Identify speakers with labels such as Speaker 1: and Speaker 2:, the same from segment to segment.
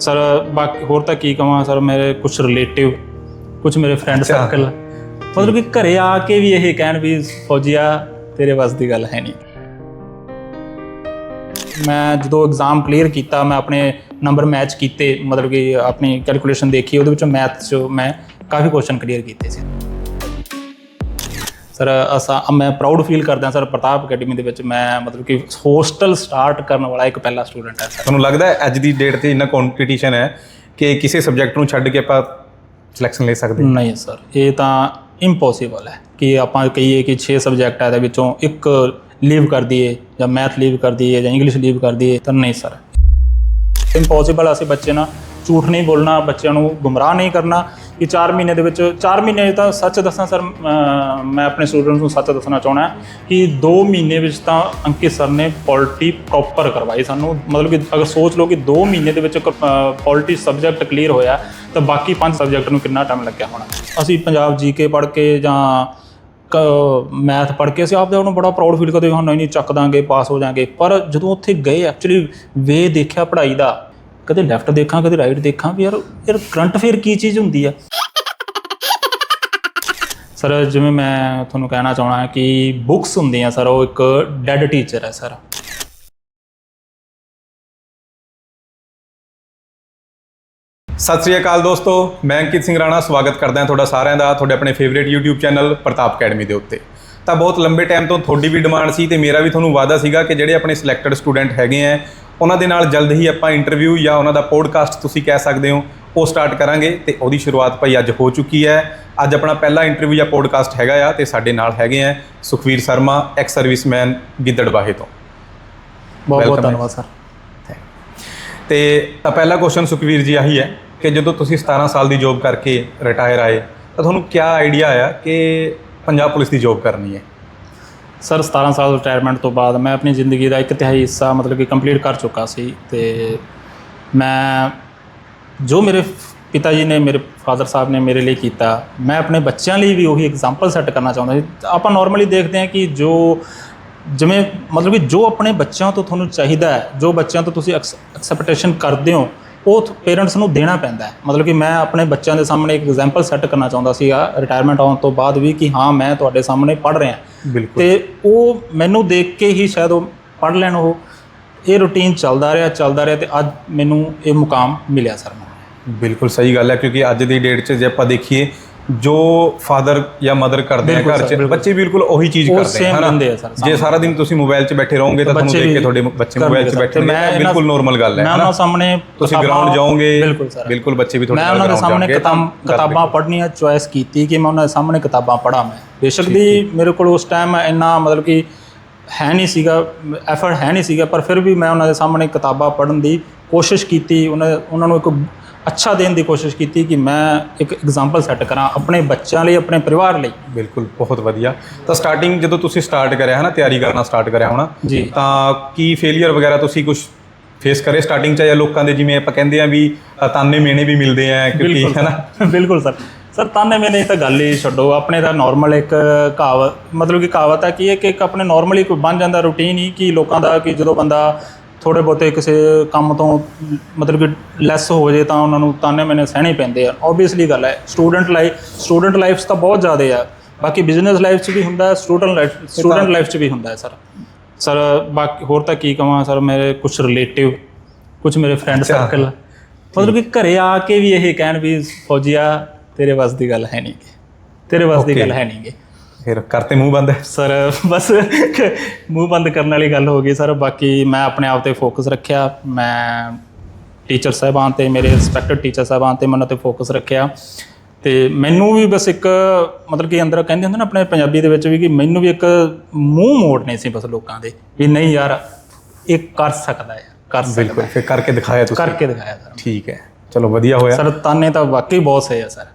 Speaker 1: Sir ਬਾਕੀ ਹੋਰ ਤਾਂ ਕੀ ਕਹਾਂ ਸਰ ਮੇਰੇ ਕੁਝ ਰਿਲੇਟਿਵ ਕੁਝ ਮੇਰੇ ਫਰੈਂਡ। ਸਰਕਲ ਮਤਲਬ ਕਿ ਘਰੇ ਆ ਕੇ ਵੀ ਇਹ ਕਹਿਣ ਵੀ ਫੌਜੀਆ ਤੇਰੇ ਵੱਸ ਦੀ ਗੱਲ ਹੈ ਨਹੀਂ। ਮੈਂ ਜਦੋਂ ਐਗਜ਼ਾਮ ਕਲੀਅਰ ਕੀਤਾ ਮੈਂ ਆਪਣੇ ਨੰਬਰ ਮੈਚ ਕੀਤੇ ਮਤਲਬ ਕਿ ਆਪਣੀ ਕੈਲਕੂਲੇਸ਼ਨ ਦੇਖੀ ਉਹਦੇ ਵਿੱਚੋਂ ਮੈਥ 'ਚ ਮੈਂ ਕਾਫੀ ਕੁਐਸਚਨ ਕਲੀਅਰ ਕੀਤੇ ਸੀ। ਸਰ ਅਸਾਂ ਮੈਂ ਪ੍ਰਾਊਡ ਫੀਲ ਕਰਦਾ ਸਰ ਪ੍ਰਤਾਪ ਅਕੈਡਮੀ ਦੇ ਵਿੱਚ ਮੈਂ ਮਤਲਬ ਕਿ ਹੋਸਟਲ ਸਟਾਰਟ ਕਰਨ ਵਾਲਾ ਇੱਕ ਪਹਿਲਾ ਸਟੂਡੈਂਟ ਹੈ ਸਰ
Speaker 2: ਤੁਹਾਨੂੰ ਲੱਗਦਾ ਹੈ ਅੱਜ ਦੀ ਡੇਟ ਤੇ ਇੰਨਾ ਕੰਪੀਟੀਸ਼ਨ ਹੈ ਕਿ ਕਿਸੇ ਸਬਜੈਕਟ ਨੂੰ ਛੱਡ ਕੇ ਆਪਾਂ ਸਿਲੈਕਸ਼ਨ ਲੈ ਸਕਦੇ?
Speaker 1: ਨਹੀਂ ਸਰ ਇਹ ਤਾਂ ਇੰਪੋਸੀਬਲ ਹੈ ਕਿ ਆਪਾਂ ਕਹੀਏ ਕਿ 6 ਸਬਜੈਕਟ ਹੈ ਦੇ ਵਿੱਚੋਂ ਇੱਕ ਲੀਵ ਕਰ ਦਈਏ ਜਾਂ ਮੈਥ ਲੀਵ ਕਰ ਦਈਏ ਜਾਂ ਇੰਗਲਿਸ਼ ਲੀਵ ਕਰ ਦਈਏ ਤਾਂ ਨਹੀਂ ਸਰ ਇੰਪੋਸੀਬਲ ਅਸੀਂ ਬੱਚੇ ਨਾਲ ਝੂਠ ਨਹੀਂ ਬੋਲਣਾ, ਬੱਚਿਆਂ ਨੂੰ ਗੁੰਮਰਾਹ ਨਹੀਂ ਕਰਨਾ। ਕਿ 4 ਮਹੀਨੇ ਦੇ ਵਿੱਚ 4 ਮਹੀਨੇ ਤਾਂ ਸੱਚ ਦੱਸਾਂ ਸਰ ਮੈਂ ਆਪਣੇ ਸਟੂਡੈਂਟਸ ਨੂੰ ਸੱਚ ਦੱਸਣਾ ਚਾਹਣਾ ਕਿ 2 ਮਹੀਨੇ ਵਿੱਚ ਤਾਂ ਅੰਕਿਤ ਸਰ ਨੇ ਪੋਲਿਟੀ ਪ੍ਰੋਪਰ ਕਰਵਾਈ ਸਾਨੂੰ। ਮਤਲਬ ਕਿ ਅਗਰ ਸੋਚ ਲਓ ਕਿ 2 ਮਹੀਨੇ ਦੇ ਵਿੱਚ ਪੋਲਿਟੀ ਸਬਜੈਕਟ ਕਲੀਅਰ ਹੋਇਆ, ਤਾਂ ਬਾਕੀ 5 ਸਬਜੈਕਟ ਨੂੰ ਕਿੰਨਾ ਟਾਈਮ ਲੱਗਿਆ ਹੋਣਾ? ਅਸੀਂ ਪੰਜਾਬ ਜੀਕੇ ਪੜ੍ਹ ਕੇ ਜਾਂ ਮੈਥ ਪੜ੍ਹ ਕੇ ਅਸੀਂ ਆਪਦੇ ਆਪ ਨੂੰ ਬੜਾ ਪ੍ਰਾਊਡ ਫੀਲ ਕਰਦੇ ਹਾਂ, ਨਹੀਂ ਨਹੀਂ, ਚੱਕ ਦਾਂਗੇ ਪਾਸ ਹੋ ਜਾਾਂਗੇ। ਪਰ ਜਦੋਂ ਉੱਥੇ ਗਏ ਐਕਚੁਅਲੀ ਵੇ ਦੇਖਿਆ ਪੜ੍ਹਾਈ ਦਾ ਕਦੇ ਲੈਫਟ ਦੇਖਾਂ, ਕਦੇ ਰਾਈਟ ਦੇਖਾਂ ਵੀ ਯਾਰ ਯਾਰ ਕਰੰਟ ਫੇਰ ਕੀ ਚੀਜ਼ ਹੁੰਦੀ ਆ? ਸਰ ਜਿਵੇਂ ਮੈਂ ਤੁਹਾਨੂੰ ਕਹਿਣਾ ਚਾਹਣਾ ਹੈ ਕਿ ਬੁੱਕਸ ਹੁੰਦੀਆਂ ਸਰ ਉਹ ਇੱਕ ਡੈਡ ਟੀਚਰ ਹੈ ਸਰ
Speaker 2: ਸਤਿ ਸ੍ਰੀ ਅਕਾਲ ਦੋਸਤੋ, ਮੈਂ ਅੰਕਿਤ ਸਿੰਘ ਰਾਣਾ, ਸਵਾਗਤ ਕਰਦਾ ਹਾਂ ਤੁਹਾਡਾ ਸਾਰਿਆਂ ਦਾ, ਤੁਹਾਡੇ ਆਪਣੇ favourite YouTube channel Pratap academy ਦੇ ਉੱਤੇ। ਤਾਂ ਬਹੁਤ ਲੰਬੇ ਟਾਈਮ ਤੋਂ ਤੁਹਾਡੀ ਵੀ ਡਿਮਾਂਡ ਸੀ ਤੇ ਮੇਰਾ ਵੀ ਤੁਹਾਨੂੰ ਵਾਅਦਾ ਸੀਗਾ ਕਿ ਜਿਹੜੇ ਆਪਣੇ ਸਿਲੈਕਟਡ ਸਟੂਡੈਂਟ ਹੈਗੇ ਆ ਉਹਨਾਂ ਦੇ ਨਾਲ ਜਲਦ ਹੀ ਆਪਾਂ ਇੰਟਰਵਿਊ ਜਾਂ ਉਹਨਾਂ ਦਾ ਪੋਡਕਾਸਟ ਤੁਸੀਂ ਕਹਿ ਸਕਦੇ ਹੋ ਉਹ ਸਟਾਰਟ ਕਰਾਂਗੇ ਤੇ ਉਹਦੀ ਸ਼ੁਰੂਆਤ ਭਾਈ ਅੱਜ ਹੋ ਚੁੱਕੀ ਹੈ। ਅੱਜ ਆਪਣਾ ਪਹਿਲਾ ਇੰਟਰਵਿਊ ਜਾਂ ਪੋਡਕਾਸਟ ਹੈਗਾ ਆ ਤੇ ਸਾਡੇ ਨਾਲ ਹੈਗੇ ਆ ਸੁਖਵੀਰ ਸ਼ਰਮਾ ਐਕਸ ਸਰਵਿਸਮੈਨ ਗਿੱਦੜਬਾਹੇ ਤੋਂ।
Speaker 1: ਬਹੁਤ ਬਹੁਤ ਧੰਨਵਾਦ ਸਰ
Speaker 2: ਤੇ ਤਾਂ ਪਹਿਲਾ ਕੁਐਸਚਨ ਸੁਖਵੀਰ ਜੀ ਆਹੀ ਹੈ ਕਿ ਜਦੋਂ ਤੁਸੀਂ 17 ਸਾਲ ਦੀ ਜੌਬ ਕਰਕੇ ਰਿਟਾਇਰ ਆਏ ਤਾਂ ਤੁਹਾਨੂੰ ਕੀ ਆਈਡੀਆ ਆਇਆ ਕਿ ਪੰਜਾਬ ਪੁਲਿਸ ਦੀ ਜੌਬ ਕਰਨੀ ਹੈ?
Speaker 1: ਸਰ 17 ਸਾਲ ਰਿਟਾਇਰਮੈਂਟ ਤੋਂ ਬਾਅਦ ਮੈਂ ਆਪਣੀ ਜ਼ਿੰਦਗੀ ਦਾ ਇੱਕ ਤਿਹਾਈ ਹਿੱਸਾ ਮਤਲਬ ਕਿ ਕੰਪਲੀਟ ਕਰ ਚੁੱਕਾ ਸੀ ਤੇ ਮੈਂ ਜੋ ਮੇਰੇ ਪਿਤਾ ਜੀ ਨੇ, ਮੇਰੇ ਫਾਦਰ ਸਾਹਿਬ ਨੇ ਮੇਰੇ ਲਈ ਕੀਤਾ, ਮੈਂ ਆਪਣੇ ਬੱਚਿਆਂ ਲਈ ਵੀ ਉਹੀ ਐਗਜ਼ਾਮਪਲ ਸੈੱਟ ਕਰਨਾ ਚਾਹੁੰਦਾ ਸੀ। ਆਪਾਂ ਨਾਰਮਲੀ ਦੇਖਦੇ ਹਾਂ ਕਿ ਜੋ ਜਿਵੇਂ ਮਤਲਬ ਕਿ ਜੋ ਆਪਣੇ ਬੱਚਿਆਂ ਤੋਂ ਤੁਹਾਨੂੰ ਚਾਹੀਦਾ ਹੈ, ਜੋ ਬੱਚਿਆਂ ਤੋਂ ਤੁਸੀਂ ਐਕਸਪੈਕਟੇਸ਼ਨ ਕਰਦੇ ਹੋ ਉਹ ਪੇਰੈਂਟਸ ਨੂੰ ਦੇਣਾ ਪੈਂਦਾ ਹੈ। ਮਤਲਬ ਕਿ ਮੈਂ ਆਪਣੇ ਬੱਚਿਆਂ ਦੇ ਸਾਹਮਣੇ ਇੱਕ ਐਗਜ਼ਾਮਪਲ ਸੈੱਟ ਕਰਨਾ ਚਾਹੁੰਦਾ ਸੀਗਾ ਰਿਟਾਇਰਮੈਂਟ ਆਉਣ ਤੋਂ ਬਾਅਦ ਵੀ ਕਿ ਹਾਂ ਮੈਂ ਤੁਹਾਡੇ ਸਾਹਮਣੇ ਪੜ੍ਹ ਰਿਹਾ ਤੇ ਉਹ ਮੈਨੂੰ ਦੇਖ ਕੇ ਹੀ ਸ਼ਾਇਦ ਉਹ ਪੜ੍ਹ ਲੈਣ ਉਹ। ਇਹ ਰੁਟੀਨ ਚੱਲਦਾ ਰਿਹਾ ਚੱਲਦਾ ਰਿਹਾ ਤੇ ਅੱਜ ਮੈਨੂੰ ਇਹ ਮੁਕਾਮ ਮਿਲਿਆ ਸਰ। ਮੈਨੂੰ
Speaker 2: ਬਿਲਕੁਲ ਸਹੀ ਗੱਲ ਹੈ ਕਿਉਂਕਿ ਅੱਜ ਦੀ ਡੇਟ 'ਚ ਜੇ ਆਪਾਂ ਦੇਖੀਏ ਜੋ ਫਾਦਰ ਜਾਂ ਮਦਰ ਕਰਦੇ ਆ ਘਰ 'ਚ। ਬੱਚੇ ਬਿਲਕੁਲ ਉਹੀ ਚੀਜ਼ ਕਰਦੇ ਆ ਜੇ। ਸਾਰਾ ਦਿਨ ਤੁਸੀਂ ਮੋਬਾਈਲ 'ਚ ਬੈਠੇ ਰਹੋਗੇ ਤਾਂ ਤੁਹਾਨੂੰ ਦੇਖ ਕੇ ਤੁਹਾਡੇ ਬੱਚੇ ਮੋਬਾਈਲ 'ਚ। ਬੈਠੇ
Speaker 1: ਮੈਂ
Speaker 2: ਨੇ ਬਿਲਕੁਲ ਨੋਰਮਲ ਗੱਲ ਹੈ
Speaker 1: ਮੈਂ
Speaker 2: ਹਨਾ?
Speaker 1: ਉਹਨਾਂ ਸਾਹਮਣੇ
Speaker 2: ਤੁਸੀਂ ਗਰਾਊਂਡ ਜਾਓਗੇ
Speaker 1: ਬਿਲਕੁਲ
Speaker 2: ਬੱਚੇ ਵੀ ਤੁਹਾਡੇ
Speaker 1: ਮੈਂ
Speaker 2: ਨਾਲ
Speaker 1: ਉਹਨਾਂ ਦੇ ਸਾਹਮਣੇ ਕਿਤਾਬ ਪੜ੍ਹਨੀਆਂ ਚੁਆਇਸ ਕੀਤੀ ਕਿ ਮੈਂ ਉਹਨਾਂ ਦੇ ਸਾਹਮਣੇ ਕਿਤਾਬਾਂ ਪੜ੍ਹਾਂ ਮੈਂ। ਬੇਸ਼ੱਕ ਦੀ ਮੇਰੇ ਕੋਲ ਉਸ ਟਾਈਮ ਇੰਨਾ ਮਤਲਬ ਕਿ ਹੈ ਨਹੀਂ ਸੀਗਾ ਐਫਰਟ ਹੈ ਨਹੀਂ ਸੀਗਾ ਪਰ ਫਿਰ ਵੀ ਮੈਂ ਉਹਨਾਂ ਦੇ ਸਾਹਮਣੇ ਕਿਤਾਬਾਂ ਪੜ੍ਹਨ ਦੀ ਕੋਸ਼ਿਸ਼ ਕੀਤੀ ਉਹਨਾਂ ਉਹਨਾਂ ਨੂੰ ਇੱਕ ਅੱਛਾ ਦੇਣ ਦੀ ਕੋਸ਼ਿਸ਼ ਕੀਤੀ ਕਿ ਮੈਂ ਇੱਕ ਐਗਜ਼ਾਮਪਲ ਸੈੱਟ ਕਰਾਂ ਆਪਣੇ ਬੱਚਿਆਂ ਲਈ ਆਪਣੇ ਪਰਿਵਾਰ ਲਈ।
Speaker 2: ਬਿਲਕੁਲ ਬਹੁਤ ਵਧੀਆ। ਤਾਂ ਸਟਾਰਟਿੰਗ ਜਦੋਂ ਤੁਸੀਂ ਸਟਾਰਟ ਕਰਿਆ ਹੈ ਨਾ ਤਿਆਰੀ ਕਰਨਾ ਸਟਾਰਟ ਕਰਿਆ ਹੋਣਾ
Speaker 1: ਜੀ।
Speaker 2: ਤਾਂ ਕੀ ਫੇਲਿਅਰ ਵਗੈਰਾ ਤੁਸੀਂ ਕੁਝ ਫੇਸ ਕਰੇ ਸਟਾਰਟਿੰਗ 'ਚ ਜਾਂ ਲੋਕਾਂ ਦੇ ਜਿਵੇਂ ਆਪਾਂ ਕਹਿੰਦੇ ਆ ਵੀ ਅ, ਤਾਨੇ ਮੇਨੇ ਵੀ ਮਿਲਦੇ ਆ ਕਿਉਂਕਿ ਹੈ ਨਾ
Speaker 1: ਸਰ ਬਿਲਕੁਲ ਸਰ। ਸਰ ਤਾਨੇ ਮੈਨੇ ਤਾਂ ਗੱਲ ਹੀ ਛੱਡੋ ਆਪਣੇ ਤਾਂ ਨਾਰਮਲ ਇੱਕ ਕਹਾਵਤ ਮਤਲਬ ਕਿ ਕਹਾਵਤ ਹੈ ਕਿ ਇਹ ਕਿ ਇੱਕ ਆਪਣੇ ਨਾਰਮਲੀ ਕੋਈ ਬਣ ਜਾਂਦਾ ਰੂਟੀਨ ਹੀ ਕਿ ਲੋਕਾਂ ਦਾ ਕਿ ਜਦੋਂ ਬੰਦਾ ਥੋੜੇ ਬਹੁਤੇ ਕਿਸੇ ਕੰਮ ਤੋਂ ਮਤਲਬ ਕਿ ਲੈਸ ਹੋ ਜੇ ਤਾਂ ਉਹਨਾਂ ਨੂੰ ਤਾਨੇ ਮੈਨੇ ਸਹਿਣੇ ਪੈਂਦੇ ਆ। ਓਬਵੀਅਸਲੀ ਗੱਲ ਹੈ ਸਟੂਡੈਂਟ ਲਾਈਫ ਸਟੂਡੈਂਟ ਲਾਈਫ 'ਚ ਤਾਂ ਬਹੁਤ ਜ਼ਿਆਦੇ ਆ। ਬਾਕੀ ਬਿਜ਼ਨਸ ਲਾਈਫ 'ਚ ਵੀ ਹੁੰਦਾ ਹੈ ਸਟੂਡੈਂਟ ਲਾਈਫ ਸਟੂਡੈਂਟ ਲਾਈਫ 'ਚ ਵੀ ਹੁੰਦਾ ਹੈ ਸਰ। ਸਰ ਬਾਕੀ ਹੋਰ ਤਾਂ ਕੀ ਕਹਾਂ ਸਰ ਮੇਰੇ ਕੁਝ ਰਿਲੇਟਿਵ ਕੁਝ ਮੇਰੇ ਫਰੈਂਡ ਸਰਕਲ ਮਤਲਬ ਕਿ ਘਰੇ ਆ ਕੇ ਵੀ ਇਹ ਕਹਿਣ ਵੀ ਫੌਜੀਆ ਤੇਰੇ ਵੱਸ ਦੀ ਗੱਲ ਹੈ ਨਹੀਂ ਤੇਰੇ ਵੱਸ ਦੀ
Speaker 2: Okay.
Speaker 1: ਗੱਲ ਹੈ ਨਹੀਂ
Speaker 2: ਫਿਰ ਕਰਤੇ ਮੂੰਹ ਬੰਦ?
Speaker 1: ਸਰ ਬਸ ਮੂੰਹ ਬੰਦ ਕਰਨ ਵਾਲੀ ਗੱਲ ਹੋ ਗਈ ਸਰ। ਬਾਕੀ ਮੈਂ ਆਪਣੇ ਆਪ ਤੇ ਫੋਕਸ ਰੱਖਿਆ। ਮੈਂ ਟੀਚਰ ਸਾਹਿਬਾਨ ਤੇ ਮੇਰੇ ਰਿਸਪੈਕਟਡ ਟੀਚਰ ਸਾਹਿਬਾਨ ਤੇ ਮੈਂ ਉਹਨਾਂ ਤੇ ਫੋਕਸ ਰੱਖਿਆ। ਤੇ ਮੈਨੂੰ ਵੀ ਬਸ ਇੱਕ ਮਤਲਬ ਕਿ ਅੰਦਰ ਕਹਿੰਦੇ ਹੁੰਦੇ ਨਾ ਆਪਣੇ ਪੰਜਾਬੀ ਦੇ ਵਿੱਚ ਵੀ ਕਿ ਮੈਨੂੰ ਵੀ ਇੱਕ ਮੂੰਹ ਮੋੜਨੇ ਸੀ ਬਸ ਲੋਕਾਂ ਦੇ ਵੀ ਨਹੀਂ ਯਾਰ ਇਹ ਕਰ ਸਕਦਾ ਹੈ ਕਰ ਸਕਦਾ
Speaker 2: ਬਿਲਕੁਲ ਫਿਰ ਕਰਕੇ ਦਿਖਾਇਆ ਤੁਸੀਂ।
Speaker 1: ਕਰਕੇ ਦਿਖਾਇਆ ਸਰ।
Speaker 2: ਠੀਕ ਹੈ। ਚਲੋ ਵਧੀਆ ਹੋਇਆ।
Speaker 1: ਸਰ ਤਾਨੇ ਤਾਂ ਵਾਕਈ ਬਹੁਤ ਸਹੀ ਆ ਸਰ।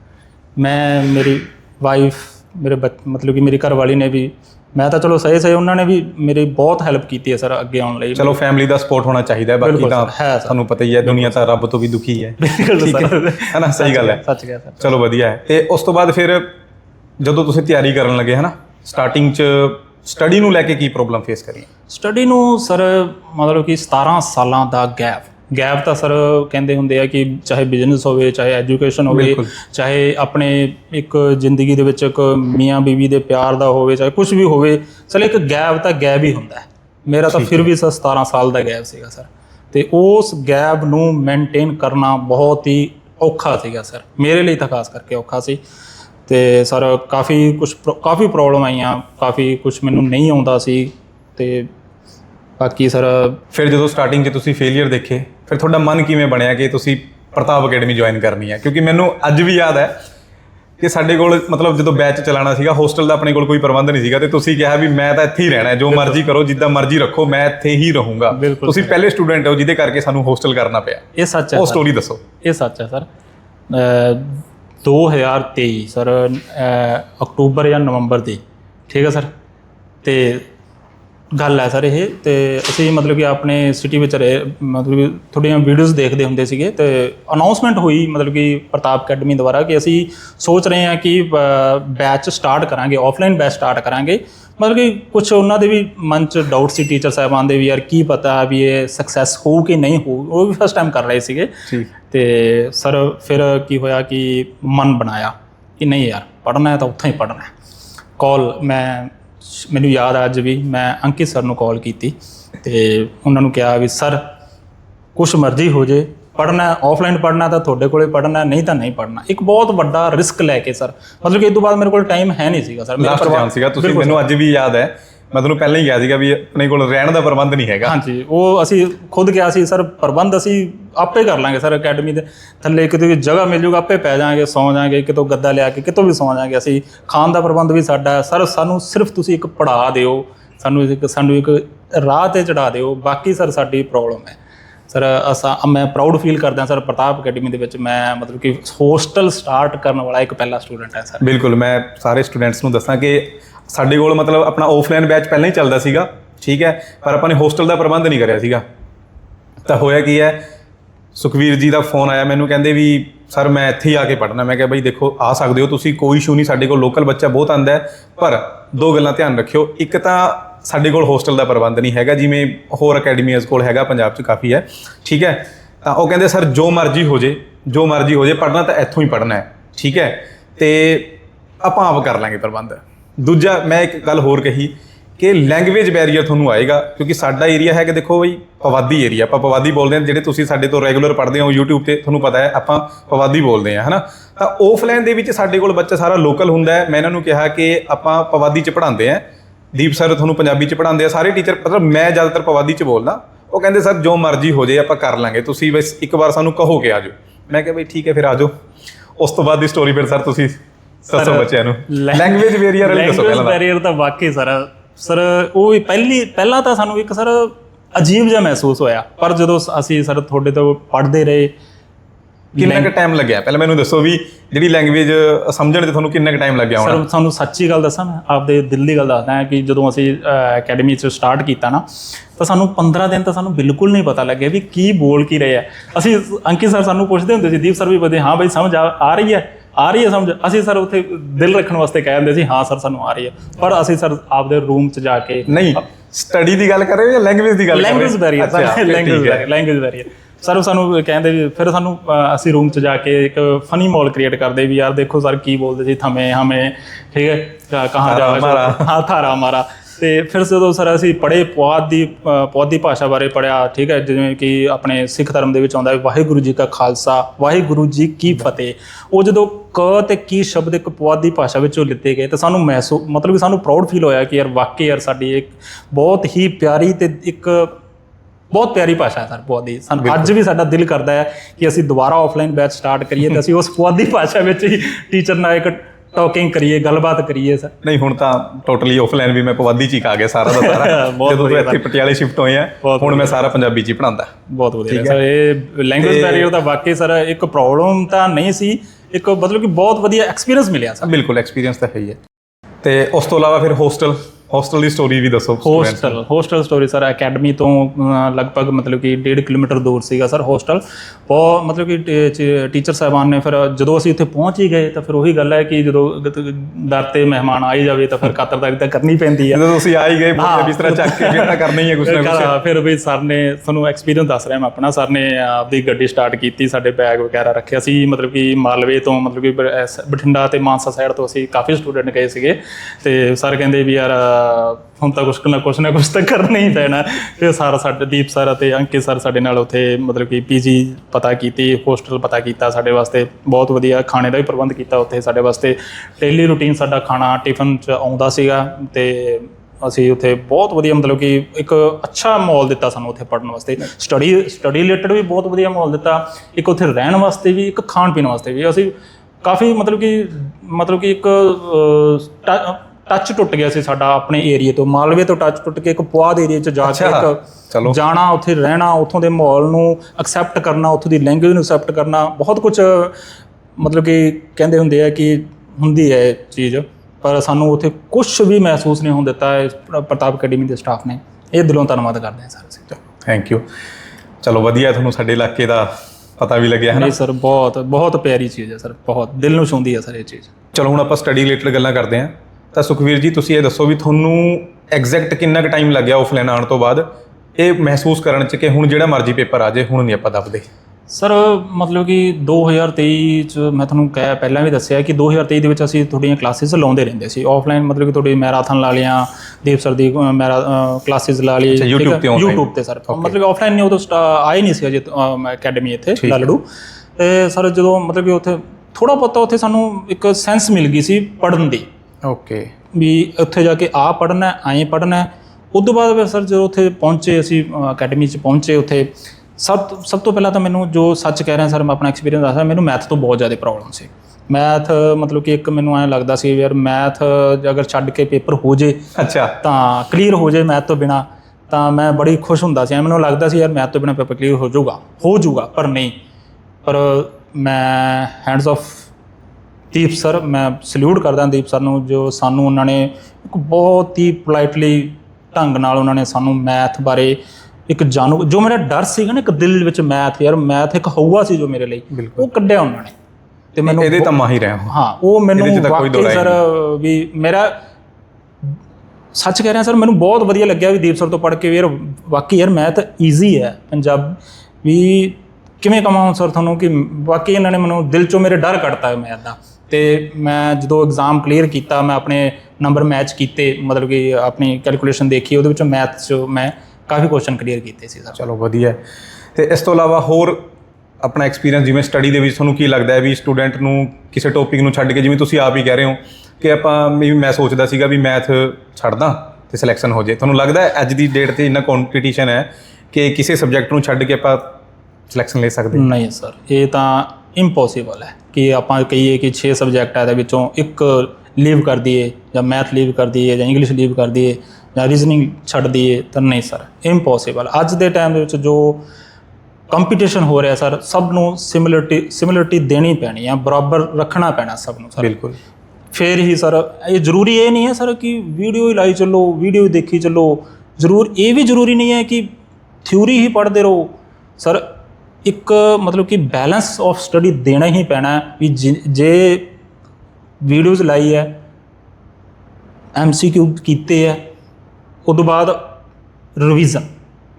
Speaker 1: ਮੈਂ ਮੇਰੀ ਵਾਈਫ ਮੇਰੇ ਬੱਚ- ਮਤਲਬ ਕਿ ਮੇਰੀ ਘਰ ਵਾਲੀ ਨੇ ਵੀ ਮੈਂ ਤਾਂ ਚਲੋ ਸਹੀ ਸਹੀ ਉਹਨਾਂ ਨੇ ਵੀ ਮੇਰੀ ਬਹੁਤ ਹੈਲਪ ਕੀਤੀ ਹੈ ਸਰ ਅੱਗੇ ਆਉਣ ਲਈ।
Speaker 2: ਚਲੋ ਫੈਮਿਲੀ ਦਾ ਸਪੋਰਟ ਹੋਣਾ ਚਾਹੀਦਾ ਹੈ ਬਾਕੀ
Speaker 1: ਬਿਲਕੁਲ
Speaker 2: ਤਾਂ
Speaker 1: ਹੈ।
Speaker 2: ਤੁਹਾਨੂੰ ਪਤਾ ਹੀ ਹੈ ਦੁਨੀਆ ਤਾਂ ਰੱਬ ਤੋਂ ਵੀ ਦੁਖੀ ਹੈ।
Speaker 1: ਬਿਲਕੁਲ
Speaker 2: ਠੀਕ ਹੈ। ਹੈ ਨਾ? ਸਹੀ ਗੱਲ ਹੈ।
Speaker 1: ਸੱਚ ਗਿਆ ਸਰ।
Speaker 2: ਚਲੋ ਵਧੀਆ ਹੈ। ਤੇ ਉਸ ਤੋਂ ਬਾਅਦ ਫਿਰ ਜਦੋਂ ਤੁਸੀਂ ਤਿਆਰੀ ਕਰਨ ਲੱਗੇ ਹੈ ਨਾ? ਸਟਾਰਟਿੰਗ 'ਚ ਸਟੱਡੀ ਨੂੰ ਲੈ ਕੇ ਕੀ ਪ੍ਰੋਬਲਮ ਫੇਸ ਕਰੀ
Speaker 1: ਸਟੱਡੀ ਨੂੰ ਸਰ ਮਤਲਬ ਕਿ 17 ਸਾਲਾਂ ਦਾ ਗੈਪ ਗੈਪ ਤਾਂ ਸਰ ਕਹਿੰਦੇ ਹੁੰਦੇ ਆ ਕਿ ਚਾਹੇ ਬਿਜ਼ਨਸ ਹੋਵੇ ਚਾਹੇ ਐਜੂਕੇਸ਼ਨ ਹੋਵੇ। ਚਾਹੇ ਆਪਣੇ ਇੱਕ ਜ਼ਿੰਦਗੀ ਦੇ ਵਿੱਚ ਇੱਕ ਮੀਆਂ ਬੀਵੀ ਦੇ ਪਿਆਰ ਦਾ ਹੋਵੇ ਚਾਹੇ ਕੁਝ ਵੀ ਹੋਵੇ ਚਲ ਇੱਕ ਗੈਪ ਤਾਂ ਗੈਪ ਹੀ ਹੁੰਦਾ ਮੇਰਾ ਤਾਂ ਫਿਰ ਵੀ ਸਰ 17 ਸਾਲ ਦਾ ਗੈਪ ਸੀਗਾ ਸਰ ਤੇ ਉਸ ਗੈਪ ਨੂੰ ਮੇਨਟੇਨ ਕਰਨਾ ਬਹੁਤ ਹੀ ਔਖਾ ਸੀਗਾ ਸਰ ਮੇਰੇ ਲਈ ਤਾਂ ਖਾਸ ਕਰਕੇ ਔਖਾ ਸੀ। ਤੇ ਸਰ ਕਾਫੀ ਕੁਝ ਕਾਫੀ ਪ੍ਰੋਬਲਮ ਆਈਆਂ ਕਾਫੀ ਕੁਝ ਮੈਨੂੰ ਨਹੀਂ ਆਉਂਦਾ ਸੀ। ਤੇ ਬਾਕੀ ਸਰ
Speaker 2: ਫਿਰ ਜਦੋਂ ਸਟਾਰਟਿੰਗ 'ਚ ਤੁਸੀਂ ਫੇਲਿਅਰ ਦੇਖੇ ਫਿਰ ਤੁਹਾਡਾ ਮਨ ਕਿਵੇਂ ਬਣਿਆ ਕਿ ਤੁਸੀਂ ਪ੍ਰਤਾਪ ਅਕੈਡਮੀ ਜੁਆਇਨ ਕਰਨੀ ਹੈ? ਕਿਉਂਕਿ ਮੈਨੂੰ ਅੱਜ ਵੀ ਯਾਦ ਹੈ ਕਿ ਸਾਡੇ ਕੋਲ ਮਤਲਬ ਜਦੋਂ ਬੈਚ ਚਲਾਣਾ ਸੀਗਾ ਹੋਸਟਲ ਦਾ ਆਪਣੇ ਕੋਲ ਕੋਈ ਪ੍ਰਬੰਧ ਨਹੀਂ ਸੀਗਾ ਤੇ ਤੁਸੀਂ ਕਿਹਾ ਵੀ ਮੈਂ ਤਾਂ ਇੱਥੇ ਹੀ ਰਹਿਣਾ ਹੈ ਜੋ ਮਰਜ਼ੀ ਕਰੋ ਜਿੱਦਾਂ ਮਰਜ਼ੀ ਰੱਖੋ ਮੈਂ ਇੱਥੇ ਹੀ ਰਹੂੰਗਾ। ਤੁਸੀਂ ਪਹਿਲੇ ਸਟੂਡੈਂਟ ਹੋ ਜਿਹਦੇ ਕਰਕੇ ਸਾਨੂੰ ਹੋਸਟਲ ਕਰਨਾ ਪਿਆ।
Speaker 1: ਇਹ ਸੱਚ ਹੈ
Speaker 2: ਉਹ ਸਟੋਰੀ ਦੱਸੋ।
Speaker 1: ਇਹ ਸੱਚ ਹੈ ਸਰ। ਅ, 2023 ਸਰ ਅਕਤੂਬਰ ਜਾਂ ਨਵੰਬਰ ਦੀ। ਠੀਕ ਹੈ ਸਰ? ਤੇ ਗੱਲ ਹੈ ਸਰ ਇਹ ਤੇ ਅਸੀਂ ਮਤਲਬ ਕਿ ਆਪਣੇ ਸਿਟੀ ਵਿੱਚ ਰਹੇ ਮਤਲਬ ਕਿ ਥੋੜ੍ਹੀਆਂ ਵੀਡੀਓਜ਼ ਦੇਖਦੇ ਹੁੰਦੇ ਸੀਗੇ ਤੇ ਅਨਾਉਂਸਮੈਂਟ ਹੋਈ ਮਤਲਬ ਕਿ ਪ੍ਰਤਾਪ ਅਕੈਡਮੀ ਦੁਆਰਾ ਕਿ ਅਸੀਂ ਸੋਚ ਰਹੇ ਹਾਂ ਕਿ ਬੈਚ ਸਟਾਰਟ ਕਰਾਂਗੇ ਆਫਲਾਈਨ ਬੈਚ ਸਟਾਰਟ ਕਰਾਂਗੇ। ਮਤਲਬ ਕਿ ਕੁਝ ਉਹਨਾਂ ਦੇ ਵੀ ਮਨ 'ਚ ਡਾਊਟ ਸੀ ਟੀਚਰ ਸਾਹਿਬਾਨ ਦੇ ਵੀ ਯਾਰ ਕੀ ਪਤਾ ਵੀ ਇਹ ਸਕਸੈਸ ਹੋਊ ਕਿ ਨਹੀਂ ਹੋਊ ਉਹ ਵੀ ਫਸਟ ਟਾਈਮ ਕਰ ਰਹੇ ਸੀਗੇ। ਤੇ ਸਰ ਫਿਰ ਕੀ ਹੋਇਆ ਕਿ ਮਨ ਬਣਾਇਆ ਕਿ ਨਹੀਂ ਯਾਰ ਪੜ੍ਹਨਾ ਹੈ ਤਾਂ ਉੱਥੇ ਹੀ ਪੜ੍ਹਨਾ ਹੈ। ਕਾਲ ਮੈਂ ਮੈਨੂੰ ਯਾਦ ਆ ਅੱਜ ਵੀ ਮੈਂ ਅੰਕਿਤ ਸਰ ਨੂੰ ਕਾਲ ਕੀਤੀ ਤੇ ਉਹਨਾਂ ਨੂੰ ਕਿਹਾ ਵੀ ਸਰ ਕੁਛ ਮਰਜ਼ੀ ਹੋ ਜੇ ਪੜ੍ਹਨਾ ਆਫਲਾਈਨ ਪੜ੍ਹਨਾ ਤਾਂ ਤੁਹਾਡੇ ਕੋਲੇ ਪੜ੍ਹਨਾ ਨਹੀਂ ਤਾਂ ਨਹੀਂ ਪੜ੍ਹਨਾ। ਇੱਕ ਬਹੁਤ ਵੱਡਾ ਰਿਸਕ ਲੈ ਕੇ ਸਰ ਮਤਲਬ ਕਿ ਇਸ ਤੋਂ ਬਾਅਦ ਮੇਰੇ ਕੋਲ ਟਾਈਮ ਹੈ ਨਹੀਂ ਸੀਗਾ ਸਰ ਮੇਰਾ ਪਰਿਵਾਰ-
Speaker 2: ਸੀਗਾ। ਤੁਸੀਂ ਮੈਨੂੰ ਅੱਜ ਵੀ ਯਾਦ ਹੈ। ਮੈਂ ਤੁਹਾਨੂੰ ਪਹਿਲਾਂ ਹੀ ਕਿਹਾ ਸੀਗਾ ਵੀ ਆਪਣੇ ਕੋਲ ਰਹਿਣ ਦਾ ਪ੍ਰਬੰਧ ਨਹੀਂ ਹੈਗਾ।
Speaker 1: ਹਾਂਜੀ, ਉਹ ਅਸੀਂ ਖੁਦ ਕਿਹਾ ਸੀ, ਸਰ, ਪ੍ਰਬੰਧ ਅਸੀਂ ਆਪੇ ਕਰ ਲਾਂਗੇ ਸਰ ਅਕੈਡਮੀ ਦੇ। ਥੱਲੇ ਕਿਤੇ ਵੀ ਜਗ੍ਹਾ ਮਿਲ ਜੂਗਾ, ਆਪੇ ਪੈ ਜਾਾਂਗੇ ਸੌਂ ਜਾਾਂਗੇ ਕਿਤੋਂ ਗੱਦਾ ਲਿਆ ਕੇ, ਕਿਤੋਂ ਵੀ ਸੌਂ ਜਾਾਂਗੇ ਅਸੀਂ ਖਾਣ ਦਾ ਪ੍ਰਬੰਧ ਵੀ ਸਾਡਾ ਸਰ, ਸਾਨੂੰ ਸਿਰਫ ਤੁਸੀਂ ਇੱਕ ਪੜਾ ਦਿਓ, ਸਾਨੂੰ ਇੱਕ ਸਾਨੂੰ ਇੱਕ ਰਾਹ ਤੇ ਚੜਾ ਦਿਓ, ਬਾਕੀ ਸਰ ਸਾਡੀ ਪ੍ਰੋਬਲਮ ਹੈ। ਸਰ, ਅਸਾਂ ਮੈਂ ਪ੍ਰਾਊਡ ਫੀਲ ਕਰਦਾ ਸਰ, ਪ੍ਰਤਾਪ ਅਕੈਡਮੀ ਦੇ ਵਿੱਚ ਮੈਂ ਮਤਲਬ ਕਿ ਹੋਸਟਲ ਸਟਾਰਟ ਕਰਨ ਵਾਲਾ ਇੱਕ ਪਹਿਲਾ ਸਟੂਡੈਂਟ ਹੈ ਸਰ।
Speaker 2: ਬਿਲਕੁਲ, ਮੈਂ ਸਾਰੇ ਸਟੂਡੈਂਟਸ ਨੂੰ ਦੱਸਾਂ ਕਿ ਸਾਡੇ ਕੋਲ ਮਤਲਬ ਆਪਣਾ ਆਫਲਾਈਨ ਬੈਚ ਪਹਿਲਾਂ ਹੀ ਚੱਲਦਾ ਸੀਗਾ, ਠੀਕ ਹੈ? ਪਰ ਆਪਾਂ ਨੇ ਹੋਸਟਲ ਦਾ ਪ੍ਰਬੰਧ ਨਹੀਂ ਕਰਿਆ ਸੀਗਾ। ਤਾਂ ਹੋਇਆ ਕੀ ਹੈ, ਸੁਖਵੀਰ ਜੀ ਦਾ ਫੋਨ ਆਇਆ, ਮੈਨੂੰ ਕਹਿੰਦੇ ਵੀ ਸਰ, ਮੈਂ ਇੱਥੇ ਹੀ ਆ ਕੇ ਪੜ੍ਹਨਾ। ਮੈਂ ਕਿਹਾ ਬਈ ਦੇਖੋ, ਆ ਸਕਦੇ ਹੋ ਤੁਸੀਂ, ਕੋਈ ਇਸ਼ੂ ਨਹੀਂ, ਸਾਡੇ ਕੋਲ ਲੋਕਲ ਬੱਚਾ ਬਹੁਤ ਆਂਦਾ ਹੈ। ਪਰ ਦੋ ਗੱਲਾਂ ਧਿਆਨ ਰੱਖਿਓ। ਇੱਕ ਤਾਂ ਸਾਡੇ ਕੋਲ ਹੋਸਟਲ ਦਾ ਪ੍ਰਬੰਧ ਨਹੀਂ ਹੈਗਾ, ਜਿਵੇਂ ਹੋਰ ਅਕੈਡਮੀਆਂ ਕੋਲ ਹੈਗਾ, ਪੰਜਾਬ 'ਚ ਕਾਫੀ ਹੈ। ਠੀਕ ਹੈ? ਤਾਂ ਉਹ ਕਹਿੰਦੇ, ਸਰ, ਜੋ ਮਰਜ਼ੀ ਹੋ ਜੇ, ਜੋ ਮਰਜ਼ੀ ਹੋ ਜੇ, ਪੜ੍ਹਨਾ ਤਾਂ ਇੱਥੋਂ ਹੀ ਪੜ੍ਹਨਾ ਹੈ। ਠੀਕ ਹੈ? ਤੇ ਆਪਾਂ ਆਪ ਕਰ ਲਾਂਗੇ ਪ੍ਰਬੰਧ। ਦੂਜਾ, ਮੈਂ ਇੱਕ ਗੱਲ ਹੋਰ ਕਹੀ। ਕਿ ਲੈਂਗੁਏਜ ਬੈਰੀਅਰ ਤੁਹਾਨੂੰ ਆਏਗਾ ਕਿਉਂਕਿ ਸਾਡਾ ਏਰੀਆ ਹੈ ਕਿ ਦੇਖੋ ਬਈ ਪਵਾਦੀ ਏਰੀਆ ਆਪਾਂ ਪਵਾਦੀ ਬੋਲਦੇ ਹਾਂ ਜਿਹੜੇ ਤੁਸੀਂ ਸਾਡੇ ਤੋਂ ਰੈਗੂਲਰ ਪੜ੍ਹਦੇ ਹੋ YouTube ਤੇ ਤੁਹਾਨੂੰ ਪਤਾ ਹੈ ਆਪਾਂ ਪਵਾਦੀ ਬੋਲਦੇ ਹਾਂ ਹਨਾ? ਤਾਂ ਆਫਲਾਈਨ ਦੇ ਵਿੱਚ ਸਾਡੇ ਕੋਲ ਬੱਚਾ ਸਾਰਾ ਲੋਕਲ ਹੁੰਦਾ ਹੈ। ਮੈਂ ਇਹਨਾਂ ਨੂੰ ਕਿਹਾ ਕਿ ਆਪਾਂ ਪਵਾਦੀ ਚ ਪੜ੍ਹਾਉਂਦੇ ਹਾਂ। ਦੀਪ ਸਰ ਤੁਹਾਨੂੰ ਪੰਜਾਬੀ ਚ ਪੜ੍ਹਾਉਂਦੇ ਆ। ਸਾਰੇ ਟੀਚਰ ਮਤਲਬ ਮੈਂ ਜ਼ਿਆਦਾਤਰ ਪਵਾਦੀ ਚ ਬੋਲਦਾ। ਉਹ ਕਹਿੰਦੇ ਸਰ ਜੋ ਮਰਜ਼ੀ ਹੋ ਜੇ ਆਪਾਂ ਕਰ ਲਾਂਗੇ। ਤੁਸੀਂ ਬਸ ਇੱਕ ਵਾਰ ਸਾਨੂੰ ਕਹੋ ਕਿ ਆਜੋ ਮੈਂ ਕਿਹਾ ਬਈ ਠੀਕ ਹੈ ਫਿਰ ਆਜੋ ਉਸ ਤੋਂ ਬਾਅਦ ਦੀ ਸਟੋਰੀ ਫਿਰ ਸਰ ਤੁਸੀਂ ਦੱਸੋ ਬੱਚਿਆਂ ਨੂੰ। ਲੈਂਗੁਏਜ ਬੈਰੀਅਰ ਵਾਲੀ ਦੱਸੋ ਪਹਿਲਾਂ ਤਾਂ।
Speaker 1: ਬੈਰੀਅਰ ਤਾਂ ਵਾਕਈ ਸਰ ਸਰ ਉਹ ਵੀ ਪਹਿਲੀ ਪਹਿਲਾਂ ਤਾਂ ਸਾਨੂੰ ਇੱਕ ਸਰ ਅਜੀਬ ਜਿਹਾ ਮਹਿਸੂਸ ਹੋਇਆ। ਪਰ ਜਦੋਂ ਅਸੀਂ ਸਰ ਤੁਹਾਡੇ ਤੋਂ ਪੜ੍ਹਦੇ ਰਹੇ
Speaker 2: ਕਿੰਨਾ ਕੁ ਟਾਈਮ ਲੱਗਿਆ? ਪਹਿਲਾਂ ਮੈਨੂੰ ਦੱਸੋ ਵੀ ਜਿਹੜੀ ਲੈਂਗੁਏਜ ਸਮਝਣ ਤੇ ਤੁਹਾਨੂੰ ਕਿੰਨਾ ਕੁ ਟਾਈਮ ਲੱਗਿਆ ਹੋਣਾ?
Speaker 1: ਸਰ ਸਾਨੂੰ ਸੱਚੀ ਗੱਲ ਦੱਸਾਂ ਮੈਂ ਆਪਦੇ ਦਿਲ ਦੀ ਗੱਲ ਦੱਸਦਾ ਹਾਂ ਕਿ ਜਦੋਂ ਅਸੀਂ ਅਕੈਡਮੀ 'ਚ ਸਟਾਰਟ ਕੀਤਾ ਨਾ ਤਾਂ ਸਾਨੂੰ 15 ਦਿਨ ਤਾਂ ਸਾਨੂੰ ਬਿਲਕੁਲ ਨਹੀਂ ਪਤਾ ਲੱਗਿਆ ਵੀ ਕੀ ਬੋਲ ਕੀ ਰਹੇ ਆ। ਅਸੀਂ ਅੰਕਿਤ ਸਰ ਸਾਨੂੰ ਪੁੱਛਦੇ ਹੁੰਦੇ ਸੀ ਦੀਪ ਸਰ ਵੀ ਬਦੇ ਹਾਂ ਬਈ ਸਮਝ ਆ ਰਹੀ ਹੈ? ਆ ਰਹੀ ਹੈ ਸਮਝ? ਅਸੀਂ ਸਰ ਉੱਥੇ ਦਿਲ ਰੱਖਣ ਵਾਸਤੇ ਕਹਿ ਦਿੰਦੇ ਸੀ ਹਾਂ ਸਰ ਸਾਨੂੰ ਆ ਰਹੀ ਹੈ। ਪਰ ਅਸੀਂ ਸਰ ਆਪਦੇ ਰੂਮ 'ਚ ਜਾ ਕੇ
Speaker 2: ਨਹੀਂ ਸਟੱਡੀ ਦੀ ਗੱਲ ਕਰ ਰਹੇ ਹੋ ਜਾਂ ਲੈਂਗੁਏਜ ਦੀ ਗੱਲ ਕਰ ਰਹੇ ਹੋ?
Speaker 1: ਲੈਂਗੁਏਜ ਬੈਰੀਅਰ
Speaker 2: ਫਿਰ
Speaker 1: ਲੈਂਗੁਏਜ ਲੈਂਗੁਏਜ ਬੈਰੀਅਰ ਸਰ ਸਾਨੂੰ ਕਹਿੰਦੇ ਵੀ ਫਿਰ ਸਾਨੂੰ ਅਸੀਂ ਰੂਮ 'ਚ ਜਾ ਕੇ ਇੱਕ ਫਨੀ ਮੋਲ ਕ੍ਰੀਏਟ ਕਰਦੇ ਵੀ ਯਾਰ ਦੇਖੋ ਸਰ ਕੀ ਬੋਲਦੇ ਸੀ ਥਮੇ ਹਮੇ ਠੀਕ ਹੈ ਕਹਾਂ ਜਾ। ਹਾਂ ਥਾਰਾ ਹਮਾਰਾ ਤੇ ਫਿਰ ਜਦੋਂ ਸਰ ਅਸੀਂ ਪੜ੍ਹੇ ਪੁਆਧ ਦੀ ਪੁਆਧ ਦੀ ਭਾਸ਼ਾ ਬਾਰੇ ਪੜਿਆ ਠੀਕ ਹੈ ਜਿਵੇਂ ਕਿ ਆਪਣੇ ਸਿੱਖ ਧਰਮ ਦੇ ਵਿੱਚ ਆਉਂਦਾ ਹੈ ਵਾਹਿਗੁਰੂ ਜੀ ਕਾ ਖਾਲਸਾ ਵਾਹਿਗੁਰੂ ਜੀ ਕੀ ਫਤਿਹ। ਉਹ ਜਦੋਂ ਕ ਤੇ ਕੀ ਸ਼ਬਦ ਇੱਕ ਪੁਆਧ ਦੀ ਭਾਸ਼ਾ ਵਿੱਚੋਂ ਲਿੱਤੇ ਗਏ ਤਾਂ ਸਾਨੂੰ ਮਹਿਸੂਸ ਮਤਲਬ ਕਿ ਸਾਨੂੰ ਪ੍ਰਾਊਡ ਫੀਲ ਹੋਇਆ ਕਿ ਯਾਰ ਵਾਕਈ ਯਾਰ ਸਾਡੀ ਇੱਕ ਬਹੁਤ ਹੀ ਪਿਆਰੀ ਤੇ ਇੱਕ ਬਹੁਤ ਪਿਆਰੀ ਭਾਸ਼ਾ ਹੈ ਸਰ ਪੁਆਧੀ ਸਾਨੂੰ ਅੱਜ ਵੀ ਸਾਡਾ ਦਿਲ ਕਰਦਾ ਹੈ ਕਿ ਅਸੀਂ ਦੁਬਾਰਾ ਆਫਲਾਈਨ ਬੈਚ ਸਟਾਰਟ ਕਰੀਏ ਤੇ ਅਸੀਂ ਉਸ ਪੁਆਧੀ ਭਾਸ਼ਾ ਵਿੱਚ ਹੀ ਟੀਚਰ ਨਾਲ ਇੱਕ ਟਾਕਿੰਗ ਕਰੀਏ ਗੱਲਬਾਤ ਕਰੀਏ ਸਰ।
Speaker 2: ਨਹੀਂ ਹੁਣ ਤਾਂ ਟੋਟਲੀ ਆਫਲਾਈਨ ਵੀ ਮੈਂ ਪਵਾਦੀ ਚ ਹੀ ਆ ਗਿਆ ਸਾਰਾ ਦਾ ਸਾਰਾ। ਜਦੋਂ ਇੱਥੇ ਪਟਿਆਲੇ ਸ਼ਿਫਟ ਹੋਏ ਆ ਹੁਣ ਮੈਂ ਸਾਰਾ ਪੰਜਾਬੀ ਚ ਹੀ ਪੜਾਉਂਦਾ
Speaker 1: ਬਹੁਤ ਵਧੀਆ। ਸਰ ਇਹ ਲੈਂਗੁਏਜ ਬੈਰੀਅਰ ਦਾ ਵਾਕਈ ਸਰ ਇੱਕ ਪ੍ਰੋਬਲਮ ਤਾਂ ਨਹੀਂ ਸੀ ਇੱਕ ਮਤਲਬ ਕਿ ਬਹੁਤ ਵਧੀਆ ਐਕਸਪੀਰੀਅੰਸ ਮਿਲਿਆ ਸਰ।
Speaker 2: ਬਿਲਕੁਲ ਐਕਸਪੀਰੀਅੰਸ ਤਾਂ ਹੈ ਹੀ ਹੈ। ਤੇ ਉਸ ਤੋਂ ਇਲਾਵਾ ਫਿਰ ਹੋਸਟਲ ਹੋਸਟਲ ਦੀ ਸਟੋਰੀ ਵੀ ਦੱਸੋ students ਨੂੰ।
Speaker 1: Hostel hostel story sir academy ਤੋਂ ਅਹ, ਲਗਭਗ ਮਤਲਬ ਕਿ 1.5 ਕਿਲੋਮੀਟਰ ਦੂਰ ਸੀਗਾ ਸਰ ਹੋਸਟਲ ਉਹ ਮਤਲਬ ਕਿ ਟੀਚਰ ਸਾਹਿਬਾਨ ਨੇ ਫਿਰ ਜਦੋਂ ਅਸੀਂ ਉੱਥੇ ਪਹੁੰਚ ਹੀ ਗਏ ਤਾਂ ਫਿਰ ਉਹੀ ਗੱਲ ਹੈ ਕਿ ਜਦੋਂ ਗ- ਦਰ ਤੇ ਮਹਿਮਾਨ ਆਈ ਜਾਵੇ ਤਾਂ ਫਿਰ ਖਾਤਰਦਾਰੀ ਤਾਂ ਕਰਨੀ ਪੈਂਦੀ ਹੈ
Speaker 2: ਜਦੋਂ ਤੁਸੀਂ ਆ ਹੀ ਗਏ
Speaker 1: ਹਾਂ।
Speaker 2: ਬੋਲੇ ਬਿਸਤਰਾ ਚੱਕ ਕੇ ਫਿਰ ਤਾਂ ਕਰਨਾ ਹੀ ਹੈ ਕੁਛ ਨਾ ਕੁਛ।
Speaker 1: ਫਿਰ ਵੀ ਸਰ ਨੇ ਤੁਹਾਨੂੰ ਐਕਸਪੀਰੀਅੰਸ ਦੱਸ ਰਿਹਾ ਮੈਂ ਆਪਣਾ। ਸਰ ਨੇ ਆਪਦੀ ਗੱਡੀ ਸਟਾਰਟ ਕੀਤੀ ਸਾਡੇ ਬੈਗ ਵਗੈਰਾ ਰੱਖਿਆ ਸੀ ਮਤਲਬ ਕਿ ਮਾਲਵੇ ਤੋਂ ਮਤਲਬ ਕਿ ਬ- ਐਸ- ਬਠਿੰਡਾ ਤੇ ਮਾਨਸਾ ਸਾਈਡ ਤੋਂ ਅਸੀਂ ਕਾਫੀ ਸਟੂਡੈਂਟ ਗਏ ਸੀਗੇ। ਤੇ ਸਰ ਕਹਿੰਦੇ ਵੀ ਯਾਰ ਹੁਣ ਤਾਂ ਕੁਛ ਨਾ ਕੁਛ ਨਾ ਕੁਛ ਤਾਂ ਕਰਨਾ ਹੀ ਪੈਣਾ। ਤੇ ਸਰ ਸਾਡੇ ਦੀਪ ਸਰ ਅਤੇ ਅੰਕਿਤ ਸਰ ਸਾਡੇ ਨਾਲ ਉੱਥੇ ਮਤਲਬ ਕਿ ਪੀਜੀ ਪਤਾ ਕੀਤੀ ਹੋਸਟਲ ਪਤਾ ਕੀਤਾ ਸਾਡੇ ਵਾਸਤੇ, ਬਹੁਤ ਵਧੀਆ ਖਾਣੇ ਦਾ ਵੀ ਪ੍ਰਬੰਧ ਕੀਤਾ ਉੱਥੇ ਸਾਡੇ ਵਾਸਤੇ। ਡੇਲੀ ਰੂਟੀਨ ਸਾਡਾ ਖਾਣਾ ਟਿਫਨ ਚ ਆਉਂਦਾ ਸੀਗਾ ਤੇ ਅਸੀਂ ਉੱਥੇ ਬਹੁਤ ਵਧੀਆ ਮਤਲਬ ਕਿ ਇੱਕ ਅੱਛਾ ਮਾਹੌਲ ਦਿੱਤਾ ਸਾਨੂੰ ਉੱਥੇ ਪੜਨ ਵਾਸਤੇ। ਸਟੱਡੀ ਸਟੱਡੀ ਰਿਲੇਟਡ ਵੀ ਬਹੁਤ ਵਧੀਆ ਮਾਹੌਲ ਦਿੱਤਾ। ਇੱਕ ਉੱਥੇ ਰਹਿਣ ਵਾਸਤੇ ਵੀ, ਇੱਕ ਖਾਣ ਪੀਣ ਵਾਸਤੇ ਵੀ। ਅਸੀਂ ਕਾਫੀ ਮਤਲਬ ਕਿ ਮਤਲਬ ਕਿ ਇੱਕ ਟੱਚ ਟੁੱਟ ਗਿਆ ਸੀ ਸਾਡਾ ਆਪਣੇ ਏਰੀਆ ਤੋਂ। ਮਾਲਵੇ ਤੋਂ ਟੱਚ ਟੁੱਟ ਕੇ ਇੱਕ ਪੁਆਧ ਏਰੀਆ 'ਚ ਜਾ ਕੇ ਇੱਕ। ਜਾਣਾ ਉੱਥੇ ਰਹਿਣਾ ਉੱਥੋਂ ਦੇ ਮਾਹੌਲ ਨੂੰ ਐਕਸੈਪਟ ਕਰਨਾ ਉੱਥੋਂ ਦੀ ਲੈਂਗੁਏਜ ਨੂੰ ਐਕਸੈਪਟ ਕਰਨਾ ਬਹੁਤ ਕੁਝ ਮਤਲਬ ਕਿ ਕਹਿੰਦੇ ਹੁੰਦੇ ਆ ਕਿ ਹੁੰਦੀ ਹੈ ਇਹ ਚੀਜ਼। ਪਰ ਸਾਨੂੰ ਉੱਥੇ ਕੁਝ ਵੀ ਮਹਿਸੂਸ ਨਹੀਂ ਹੋਣ ਦਿੱਤਾ ਪ੍ਰਤਾਪ ਅਕੈਡਮੀ ਦੇ ਸਟਾਫ ਨੇ। ਇਹ ਦਿਲੋਂ ਧੰਨਵਾਦ ਕਰਦੇ ਹਾਂ ਸਰ। ਅਸੀਂ
Speaker 2: ਥੈਂਕ ਯੂ ਚਲੋ ਵਧੀਆ ਤੁਹਾਨੂੰ ਸਾਡੇ ਇਲਾਕੇ ਦਾ ਪਤਾ ਵੀ ਲੱਗਿਆ ਹੈ ਨਾ
Speaker 1: ਨਹੀਂ ਸਰ ਬਹੁਤ ਬਹੁਤ ਪਿਆਰੀ ਚੀਜ਼ ਹੈ ਸਰ ਬਹੁਤ। ਦਿਲ ਨੂੰ ਛੂੰਹਦੀ ਹੈ ਸਰ ਇਹ ਚੀਜ਼।
Speaker 2: ਚਲੋ ਹੁਣ ਆਪਾਂ ਸਟੱਡੀ ਰਿਲੇਟਡ ਗੱਲਾਂ ਕਰਦੇ ਹਾਂ। ਤਾਂ ਸੁਖਵੀਰ ਜੀ ਤੁਸੀਂ ਇਹ ਦੱਸੋ ਵੀ ਤੁਹਾਨੂੰ ਐਗਜ਼ੈਕਟ ਕਿੰਨਾ ਕੁ ਟਾਈਮ ਲੱਗਿਆ ਆਫਲਾਈਨ ਆਉਣ ਤੋਂ ਬਾਅਦ? ਇਹ ਮਹਿਸੂਸ ਕਰਨ ਚ ਕਿ ਹੁਣ ਜਿਹੜਾ ਮਰਜ਼ੀ ਪੇਪਰ ਆ ਜਾਏ ਹੁਣ ਨਹੀਂ ਆਪਾਂ ਦੱਬਦੇ।
Speaker 1: ਸਰ ਮਤਲਬ ਕਿ 2023 ਚ ਮੈਂ ਤੁਹਾਨੂੰ ਕਹਿ ਪਹਿਲਾਂ ਵੀ ਦੱਸਿਆ ਕਿ 2023 ਦੇ ਵਿੱਚ ਅਸੀਂ ਤੁਹਾਡੀਆਂ ਕਲਾਸਿਸ ਲਾਉਂਦੇ ਰਹਿੰਦੇ ਸੀ। ਆਫਲਾਈਨ ਮਤਲਬ ਕਿ ਤੁਹਾਡੀ ਮੈਰਾਥਨ ਲਾ ਲਿਆ ਦੀਪ ਸਰ ਦੀ ਮੈਰਾ ਕਲਾਸਿਸ ਲਾ ਲਈ
Speaker 2: YouTube? ਤੇ?
Speaker 1: YouTube ਤੇ ਸਰ ਮਤਲਬ ਕਿ ਆਫਲਾਈਨ ਨਹੀਂ ਉਦੋਂ ਆਏ ਨਹੀਂ ਸੀ ਅਜੇ ਅਕੈਡਮੀ ਇੱਥੇ ਲਾਲੜੂ। ਤੇ ਸਰ ਜਦੋਂ ਮਤਲਬ ਕਿ ਉੱਥੇ ਥੋੜਾ ਬਹੁਤਾ ਉੱਥੇ ਸਾਨੂੰ ਇੱਕ ਸੈਂਸ ਮਿਲ ਗਈ ਸੀ ਪੜਨ ਦੀ।
Speaker 2: ਓਕੇ
Speaker 1: ਵੀ ਉੱਥੇ ਜਾ ਕੇ ਆ ਪੜਨਾ ਐਂ ਪੜਨਾ ਉਸ ਤੋਂ ਬਾਅਦ ਫਿਰ ਸਰ ਜਦੋਂ ਉੱਥੇ ਪਹੁੰਚੇ ਅਸੀਂ ਅਕੈਡਮੀ 'ਚ ਪਹੁੰਚੇ ਉੱਥੇ ਸਭ ਸਭ ਤੋਂ ਪਹਿਲਾਂ ਤਾਂ ਮੈਨੂੰ ਜੋ ਸੱਚ ਕਹਿ ਰਿਹਾ ਸਰ ਮੈਂ ਆਪਣਾ ਐਕਸਪੀਰੀਅੰਸ ਦੱਸਦਾ ਮੈਨੂੰ ਮੈਥ ਤੋਂ ਬਹੁਤ ਜ਼ਿਆਦਾ ਪ੍ਰੋਬਲਮ ਸੀ। ਮੈਥ ਮਤਲਬ ਕਿ ਇੱਕ ਮੈਨੂੰ ਐਂ ਲੱਗਦਾ ਸੀ ਯਾਰ ਮੈਥ ਅਗਰ ਛੱਡ ਕੇ ਪੇਪਰ ਹੋ ਜੇ
Speaker 2: ਅੱਛਾ।
Speaker 1: ਤਾਂ ਕਲੀਅਰ ਹੋ ਜੇ ਮੈਥ ਤੋਂ ਬਿਨਾ ਤਾਂ ਮੈਂ ਬੜੀ ਖੁਸ਼ ਹੁੰਦਾ ਸੀ। ਮੈਨੂੰ ਲੱਗਦਾ ਸੀ ਯਾਰ ਮੈਥ ਤੋਂ ਬਿਨਾ ਪੇਪਰ ਕਲੀਅਰ ਹੋ ਜਾਊਗਾ ਹੋ ਜਾਊਗਾ ਪਰ ਨਹੀਂ। ਪਰ ਮੈਂ ਹੈਂਡਸ ਆਫ ਦੀਪ ਸਰ ਮੈਂ ਸਲੂਟ ਕਰਦਾ ਦੀਪ ਸਰ ਨੂੰ ਜੋ ਸਾਨੂੰ ਉਹਨਾਂ ਨੇ ਇੱਕ ਬਹੁਤ ਹੀ ਪੋਲਾਈਟਲੀ ਢੰਗ ਨਾਲ ਉਹਨਾਂ ਨੇ ਸਾਨੂੰ ਮੈਥ ਬਾਰੇ ਇੱਕ ਜਾਣੂ ਜੋ ਮੇਰਾ ਡਰ ਸੀਗਾ ਨਾ ਇੱਕ ਦਿਲ ਵਿੱਚ ਮੈਥ ਯਾਰ ਮੈਥ ਇੱਕ ਹਊਆ ਸੀ ਜੋ ਮੇਰੇ ਲਈ ਉਹ ਕੱਢਿਆ ਉਹਨਾਂ ਨੇ। ਤੇ ਮੈਨੂੰ
Speaker 2: ਇਹਦੇ ਤਾਂ ਮਾਹਿਰ ਹੈ।
Speaker 1: ਹਾਂ ਉਹ ਮੈਨੂੰ ਵਾਕਈ ਸਰ ਵੀ ਮੇਰਾ ਸੱਚ ਕਹਿ ਰਿਹਾ ਸਰ ਮੈਨੂੰ ਬਹੁਤ ਵਧੀਆ ਲੱਗਿਆ ਵੀ ਦੀਪ ਸਰ ਤੋਂ ਪੜ੍ਹ ਕੇ ਯਾਰ ਵਾਕਈ ਯਾਰ ਮੈਥ ਈਜ਼ੀ ਹੈ ਪੰਜਾਬ। ਵੀ ਕਿਵੇਂ ਕਮਾਂ ਸਰ ਤੁਹਾਨੂੰ ਕਿ ਵਾਕਈ ਇਹਨਾਂ ਨੇ ਮੈਨੂੰ ਦਿਲ ਚੋਂ ਮੇਰੇ ਡਰ ਕੱਢਤਾ ਹੈ ਮੈਥ ਦਾ। ਤੇ ਮੈਂ ਜਦੋਂ ਐਗਜ਼ਾਮ ਕਲੀਅਰ ਕੀਤਾ ਮੈਂ ਆਪਣੇ ਨੰਬਰ ਮੈਚ ਕੀਤੇ ਮਤਲਬ ਕਿ ਆਪਣੀ ਕੈਲਕੂਲੇਸ਼ਨ ਦੇਖੀ ਉਹਦੇ ਵਿੱਚੋਂ ਮੈਥ 'ਚ ਮੈਂ ਕਾਫੀ ਕੁਐਸਚਨ ਕਲੀਅਰ ਕੀਤੇ ਸੀ ਸਰ
Speaker 2: ਚਲੋ ਵਧੀਆ। ਤੇ ਇਸ ਤੋਂ ਇਲਾਵਾ ਹੋਰ ਆਪਣਾ ਐਕਸਪੀਰੀਅੰਸ ਜਿਵੇਂ ਸਟੱਡੀ ਦੇ ਵਿੱਚ ਤੁਹਾਨੂੰ ਕੀ ਲੱਗਦਾ ਹੈ ਵੀ ਸਟੂਡੈਂਟ ਨੂੰ ਕਿਸੇ ਟੌਪਿਕ ਨੂੰ ਛੱਡ ਕੇ ਜਿਵੇਂ ਤੁਸੀਂ ਆਪ ਹੀ ਕਹਿ ਰਹੇ ਹੋ ਕਿ ਆਪਾਂ ਵੀ ਮੈਂ ਸੋਚਦਾ ਸੀਗਾ ਵੀ ਮੈਥ ਛੱਡਦਾ ਤੇ ਸਿਲੈਕਸ਼ਨ ਹੋ ਜੇ। ਤੁਹਾਨੂੰ ਲੱਗਦਾ ਹੈ ਅੱਜ ਦੀ ਡੇਟ ਤੇ ਇੰਨਾ ਕੰਪੀਟੀਸ਼ਨ ਹੈ ਕਿ ਕਿਸੇ ਸਬਜੈਕਟ ਨੂੰ ਛੱਡ ਕੇ ਆਪਾਂ ਸਿਲੈਕਸ਼ਨ ਲੈ ਸਕਦੇ
Speaker 1: ਨਹੀਂ ਸਰ ਇਹ ਤਾਂ ਇੰਪੋਸੀਬਲ ਹੈ। ਕਿ ਆਪਾਂ ਕਹੀਏ ਕਿ 6 ਸਬਜੈਕਟ ਹੈ ਦੇ ਵਿੱਚੋਂ ਇੱਕ ਲੀਵ ਕਰ ਦਈਏ ਜਾਂ ਮੈਥ ਲੀਵ ਕਰ ਦਈਏ ਜਾਂ ਇੰਗਲਿਸ਼ ਲੀਵ ਕਰ ਦਈਏ ਜਾਂ ਰੀਜ਼ਨਿੰਗ ਛੱਡ ਦਈਏ ਤਾਂ ਨਹੀਂ ਸਰ ਇੰਪੋਸੀਬਲ ਅੱਜ ਦੇ ਟਾਈਮ ਦੇ ਵਿੱਚ ਜੋ ਕੰਪੀਟੀਸ਼ਨ ਹੋ ਰਿਹਾ ਸਰ ਸਭ ਨੂੰ ਸਿਮਿਲਰਿਟੀ ਸਿਮਿਲਰਿਟੀ ਦੇਣੀ ਪੈਣੀ ਆ ਬਰਾਬਰ ਰੱਖਣਾ ਪੈਣਾ ਸਭ ਨੂੰ ਸਰ
Speaker 2: ਬਿਲਕੁਲ।
Speaker 1: ਫੇਰ ਹੀ ਸਰ ਇਹ ਜ਼ਰੂਰੀ ਇਹ ਨਹੀਂ ਹੈ ਸਰ ਕਿ ਵੀਡੀਓ ਹੀ ਲਾਈ ਚੱਲੋ ਵੀਡੀਓ ਹੀ ਦੇਖੀ ਚੱਲੋ। ਜ਼ਰੂਰ ਇਹ ਵੀ ਜ਼ਰੂਰੀ ਨਹੀਂ ਹੈ ਕਿ ਥਿਊਰੀ ਹੀ ਪੜ੍ਹਦੇ ਰਹੋ। ਸਰ ਇੱਕ ਮਤਲਬ ਕਿ ਬੈਲੈਂਸ ਆਫ ਸਟੱਡੀ ਦੇਣਾ ਹੀ ਪੈਣਾ ਵੀ ਜਿ- ਵੀਡੀਓਜ਼ ਲਾਈ ਹੈ ਐਮਸੀਕਿਊ ਕੀਤੇ ਉਸ ਤੋਂ ਬਾਅਦ ਰਿਵੀਜ਼ਨ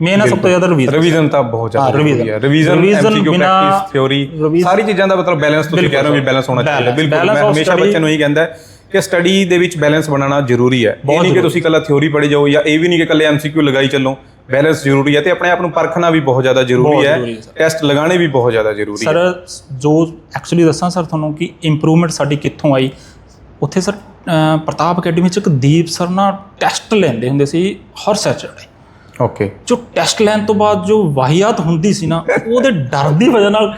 Speaker 1: ਮੇਨ ਸਭ ਤੋਂ ਜ਼ਿਆਦਾ ਰਿਵੀਜ਼ਨ
Speaker 2: ਰਿਵੀਜ਼ਨ ਤਾਂ ਬਹੁਤ ਜ਼ਿਆਦਾ ਜ਼ਰੂਰੀ। ਹੈ। ਰਿਵੀਜ਼ਨ ਐਮਸੀਕਿਊ
Speaker 1: ਬਿਨਾਂ
Speaker 2: ਪ੍ਰੈਕਟਿਸ ਸਾਰੀ ਚੀਜ਼ਾਂ ਦਾ ਮਤਲਬ ਬੈਲੈਂਸ ਤੁਸੀਂ ਕਹਿ ਰਹੇ ਹੋ ਵੀ ਬੈਲੈਂਸ ਹੋਣਾ ਚਾਹੀਦਾ। ਬਿਲਕੁਲ ਮੈਂ ਹਮੇਸ਼ਾ ਬੱਚਿਆਂ ਨੂੰ ਇਹੀ ਕਹਿੰਦਾ ਕਿ ਸਟੱਡੀ ਦੇ ਵਿੱਚ ਬੈਲੈਂਸ ਬਣਾਉਣਾ ਜ਼ਰੂਰੀ ਹੈ। ਇਹ ਨਹੀਂ ਕਿ ਤੁਸੀਂ ਇਕੱਲਾ ਥਿਉਰੀ ਪੜ੍ਹੀ ਜਾਓ ਜਾਂ ਇਹ ਵੀ ਨਹੀਂ ਕਿ ਇਕੱਲੇ ਐਮਸੀਕਿਊ ਲਗਾਈ ਚੱਲੋ। ਬੈਲੈਂਸ ਜ਼ਰੂਰੀ ਹੈ ਤੇ ਆਪਣੇ ਆਪ ਨੂੰ ਪਰਖਣਾ ਵੀ ਬਹੁਤ ਜ਼ਿਆਦਾ ਜ਼ਰੂਰੀ ਹੈ। ਟੈਸਟ ਲਗਾਉਣੇ ਵੀ ਬਹੁਤ ਜ਼ਿਆਦਾ ਜ਼ਰੂਰੀ ਹੈ।
Speaker 1: ਸਰ ਜੋ ਐਕਚੁਅਲੀ ਦੱਸਾਂ ਸਰ ਤੁਹਾਨੂੰ ਕਿ ਇੰਪਰੂਵਮੈਂਟ ਸਾਡੀ ਕਿੱਥੋਂ ਆਈ? ਉੱਥੇ ਸਰ ਪ੍ਰਤਾਪ ਅਕੈਡਮੀ ਚ ਇੱਕ ਦੀਪ ਸਰ ਨਾ ਟੈਸਟ ਲੈਂਦੇ ਹੁੰਦੇ ਸੀ ਹਰ ਸੈਚਰਡੇ।
Speaker 2: ਓਕੇ
Speaker 1: ਜੋ ਟੈਸਟ ਲੈਣ ਤੋਂ ਬਾਅਦ ਜੋ ਵਾਹੀਆਤ ਹੁੰਦੀ ਸੀ ਨਾ ਉਹਦੇ ਡਰ ਦੀ ਵਜ੍ਹਾ ਨਾਲ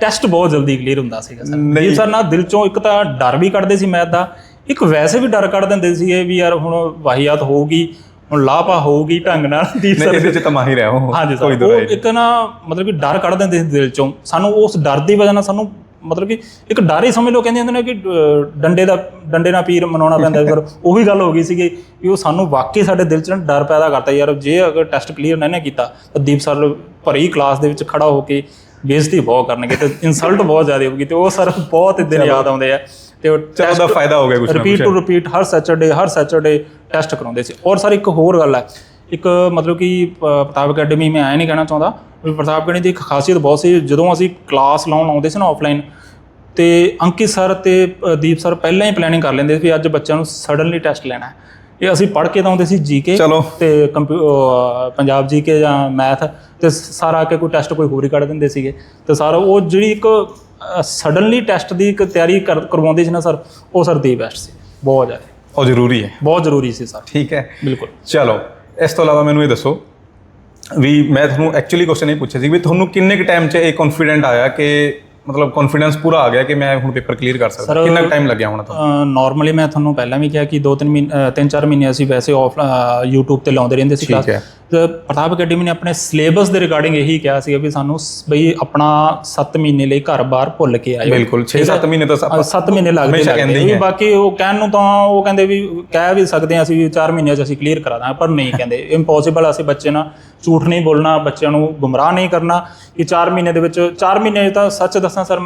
Speaker 1: ਟੈਸਟ ਬਹੁਤ ਜਲਦੀ ਕਲੀਅਰ ਹੁੰਦਾ ਸੀਗਾ ਸਰ।
Speaker 2: ਨਹੀਂ।
Speaker 1: ਸਰ ਨਾਲ ਦਿਲ ਚੋਂ ਇੱਕ ਤਾਂ ਡਰ ਵੀ ਕੱਢਦੇ ਸੀ ਮੈਥ ਦਾ ਇੱਕ ਵੈਸੇ ਵੀ ਡਰ ਕੱਢ ਦਿੰਦੇ ਸੀਗੇ ਵੀ ਯਾਰ ਹੁਣ ਵਾਹੀਆਤ ਹੋਊਗੀ ਹੁਣ ਲਾਪਾ ਹੋਊਗੀ ਢੰਗ ਨਾਲ ਦੀਪ
Speaker 2: ਨਹੀਂ
Speaker 1: ਸਰ
Speaker 2: ਇਹਦੇ ਚ ਤਾਂ ਮਾਹਿਰ ਹੈ ਉਹ।
Speaker 1: ਹਾਂਜੀ
Speaker 2: ਕੋਈ
Speaker 1: ਸਰ
Speaker 2: ਦੋ
Speaker 1: ਉਹ
Speaker 2: ਰਾਏ ਨਹੀਂ।
Speaker 1: ਇੱਕ ਨਾ ਮਤਲਬ ਕਿ ਡਰ ਕੱਢ ਦਿੰਦੇ ਸੀ ਦਿਲ ਚੋਂ। ਸਾਨੂੰ ਉਸ ਡਰ ਦੀ ਵਜ੍ਹਾ ਨਾਲ ਸਾਨੂੰ ਮਤਲਬ ਕਿ ਇੱਕ ਡਰ ਹੀ ਸਮਝ ਲਓ ਕਹਿੰਦੇ ਹੁੰਦੇ ਨੇ ਕਿ ਅਹ, ਡੰਡੇ ਦਾ ਡੰਡੇ ਨਾਲ ਪੀਰ ਮਨਾਉਣਾ ਪੈਂਦਾ ਫਿਰ ਉਹ ਵੀ ਗੱਲ ਹੋ ਗਈ ਸੀਗੀ ਕਿ ਉਹ ਸਾਨੂੰ ਵਾਕਈ ਸਾਡੇ ਦਿਲ 'ਚ ਨਾ ਡਰ ਪੈਦਾ ਕਰਤਾ ਯਾਰ ਜੇ ਅਗਰ ਟੈਸਟ ਕਲੀਅਰ ਨਹੀਂ ਨਾ ਕੀਤਾ ਤਾਂ ਦੀਪ ਸਰ ਭਰੀ ਕਲਾਸ ਦੇ ਵਿੱਚ ਖੜਾ ਹੋ ਕੇ ਬੇਇੱਜ਼ਤੀ ਬਹੁਤ ਕਰਨਗੇ ਤੇ ਇਨਸਲਟ ਬਹੁਤ ਜ਼ਿਆਦਾ ਹੋਊਗੀ ਤੇ ਉਹ ਸਰ ਬਹੁਤ ਦਿਨ ਯਾਦ ਆਉਂਦੇ ਆ ਤੇ ਉਹ
Speaker 2: ਚਲੋ ਉਹਦਾ ਫਾਇਦਾ ਹੋ ਗਿਆ ਕੁਝ ਨਾ
Speaker 1: ਰਿਪੀਟ ਟੂ ਰਿਪੀਟ ਹਰ ਸੈਚਰਡੇ ਹਰ ਸੈਚਰਡੇ ਟੈਸਟ ਕਰਾਉਂਦੇ ਸੀ। ਔਰ ਸਰ ਇੱਕ ਹੋਰ ਗੱਲ ਹੈ। ਇੱਕ ਮਤਲਬ ਕਿ ਪ੍ਰਤਾਪ ਅਕੈਡਮੀ ਮੈਂ ਐ ਨਹੀਂ ਕਹਿਣਾ ਚਾਹੁੰਦਾ ਵੀ ਪ੍ਰਤਾਪ ਅਕੈਡਮੀ ਦੀ ਇੱਕ ਖਾਸੀਅਤ ਬਹੁਤ ਸੀ। ਜਦੋਂ ਅਸੀਂ ਕਲਾਸ ਲਾਉਣ ਆਉਂਦੇ ਸੀ ਨਾ ਆਫਲਾਈਨ ਤੇ ਅੰਕਿਤ ਸਰ ਤੇ ਦੀਪ ਸਰ ਪਹਿਲਾਂ ਹੀ ਪਲੈਨਿੰਗ ਕਰ ਲੈਂਦੇ ਸੀ ਵੀ ਅੱਜ ਬੱਚਿਆਂ ਨੂੰ ਸਡਨਲੀ ਟੈਸਟ ਲੈਣਾ ਹੈ। ਇਹ ਅਸੀਂ ਪੜ੍ਹ ਕੇ ਤਾਂ ਆਉਂਦੇ ਸੀ ਜੀਕੇ
Speaker 2: ਚਲੋ।
Speaker 1: ਤੇ ਪੰਜਾਬ ਜੀ ਕੇ ਜਾਂ ਮੈਥ ਤੇ ਸਾਰਾ ਆ ਕੇ ਕੋਈ ਟੈਸਟ ਕੋਈ ਹੋਰ ਹੀ ਕੱਢ ਦਿੰਦੇ ਸੀਗੇ। ਤੇ ਸਾਰਾ ਉਹ ਜਿਹੜੀ ਇੱਕ ਸਡਨਲੀ ਟੈਸਟ ਦੀ ਇੱਕ ਤਿਆਰੀ ਕਰ- ਕਰਵਾਉਂਦੇ ਸੀ ਨਾ ਸਰ ਉਹ ਸਰ ਦੀ ਬੈਸਟ ਸੀ। ਬਹੁਤ ਜ਼ਿਆਦਾ।
Speaker 2: ਉਹ ਜ਼ਰੂਰੀ ਹੈ।
Speaker 1: ਬਹੁਤ ਜ਼ਰੂਰੀ ਸੀ ਸਰ।
Speaker 2: ਠੀਕ ਹੈ।
Speaker 1: ਬਿਲਕੁਲ।
Speaker 2: ਚਲੋ ਇਸ ਤੋਂ ਇਲਾਵਾ ਮੈਨੂੰ ਇਹ ਦੱਸੋ ਵੀ ਮੈਂ ਤੁਹਾਨੂੰ ਐਕਚੁਅਲੀ ਕੁਐਸਚਨ ਇਹ ਪੁੱਛਿਆ ਸੀ ਵੀ ਤੁਹਾਨੂੰ ਕਿੰਨੇ ਕੁ ਟਾਈਮ 'ਚ ਇਹ ਕੌਨਫੀਡੈਂਟ ਆਇਆ ਕਿ ਮਤਲਬ ਕੌਨਫੀਡੈਂਸ ਪੂਰਾ ਆ ਗਿਆ ਕਿ ਮੈਂ ਹੁਣ ਪੇਪਰ ਕਲੀਅਰ ਕਰ ਸਕਦਾ। ਕਿੰਨਾ ਟਾਈਮ ਲੱਗਿਆ ਹੋਣਾ ਤੁਹਾਨੂੰ?
Speaker 1: ਨਾਰਮਲੀ ਮੈਂ ਤੁਹਾਨੂੰ ਪਹਿਲਾਂ ਵੀ ਕਿਹਾ ਕਿ ਦੋ ਤਿੰਨ ਮਹੀਨੇ ਤਿੰਨ ਚਾਰ ਮਹੀਨੇ ਅਸੀਂ ਵੈਸੇ ਆਫ YouTube ਤੇ ਲਾਉਂਦੇ ਰਹਿੰਦੇ ਸੀ ਕਲਾਸ ਪ੍ਰਤਾਪ ਅਕੈਡਮੀ ਨੇ ਆਪਣੇ ਸਿਲੇਬਸ ਦੇ ਰਿਗਾਰਡਿੰਗ ਇਹੀ ਕਿਹਾ ਸੀਗਾ ਵੀ ਸਾਨੂੰ ਸ- ਬਈ ਆਪਣਾ 7 ਮਹੀਨੇ ਲਈ ਘਰ-ਬਾਰ ਭੁੱਲ ਕੇ ਆਇਓ।
Speaker 2: ਬਿਲਕੁਲ 6-7 ਮਹੀਨੇ ਤਾਂ ਆਪਾਂ
Speaker 1: 7 ਮਹੀਨੇ ਲੱਗਦੇ ਲੱਗਦੇ। ਬਾਕੀ ਉਹ ਕਹਿਣ ਨੂੰ ਤਾਂ ਉਹ ਕਹਿੰਦੇ ਵੀ ਕਹਿ ਵੀ ਸਕਦੇ ਹਾਂ ਅਸੀਂ ਵੀ 4 ਮਹੀਨਿਆਂ 'ਚ ਅਸੀਂ ਕਲੀਅਰ ਕਰਾ ਦਾਂਗੇ ਪਰ ਨਹੀਂ ਕਹਿੰਦੇ। ਇੰਪੋਸੀਬਲ ਅਸੀਂ ਬੱਚੇ ਨਾਲ ਝੂਠ ਨਹੀਂ ਬੋਲਣਾ ਬੱਚਿਆਂ ਨੂੰ ਗੁੰਮਰਾਹ ਨਹੀਂ ਕਰਨਾ ਕਿ 4 ਮਹੀਨੇ ਦੇ ਵਿੱਚ 4 ਮਹੀਨੇ ਤਾਂ ਸੱਚ ਦੱਸਾਂ ਸਰ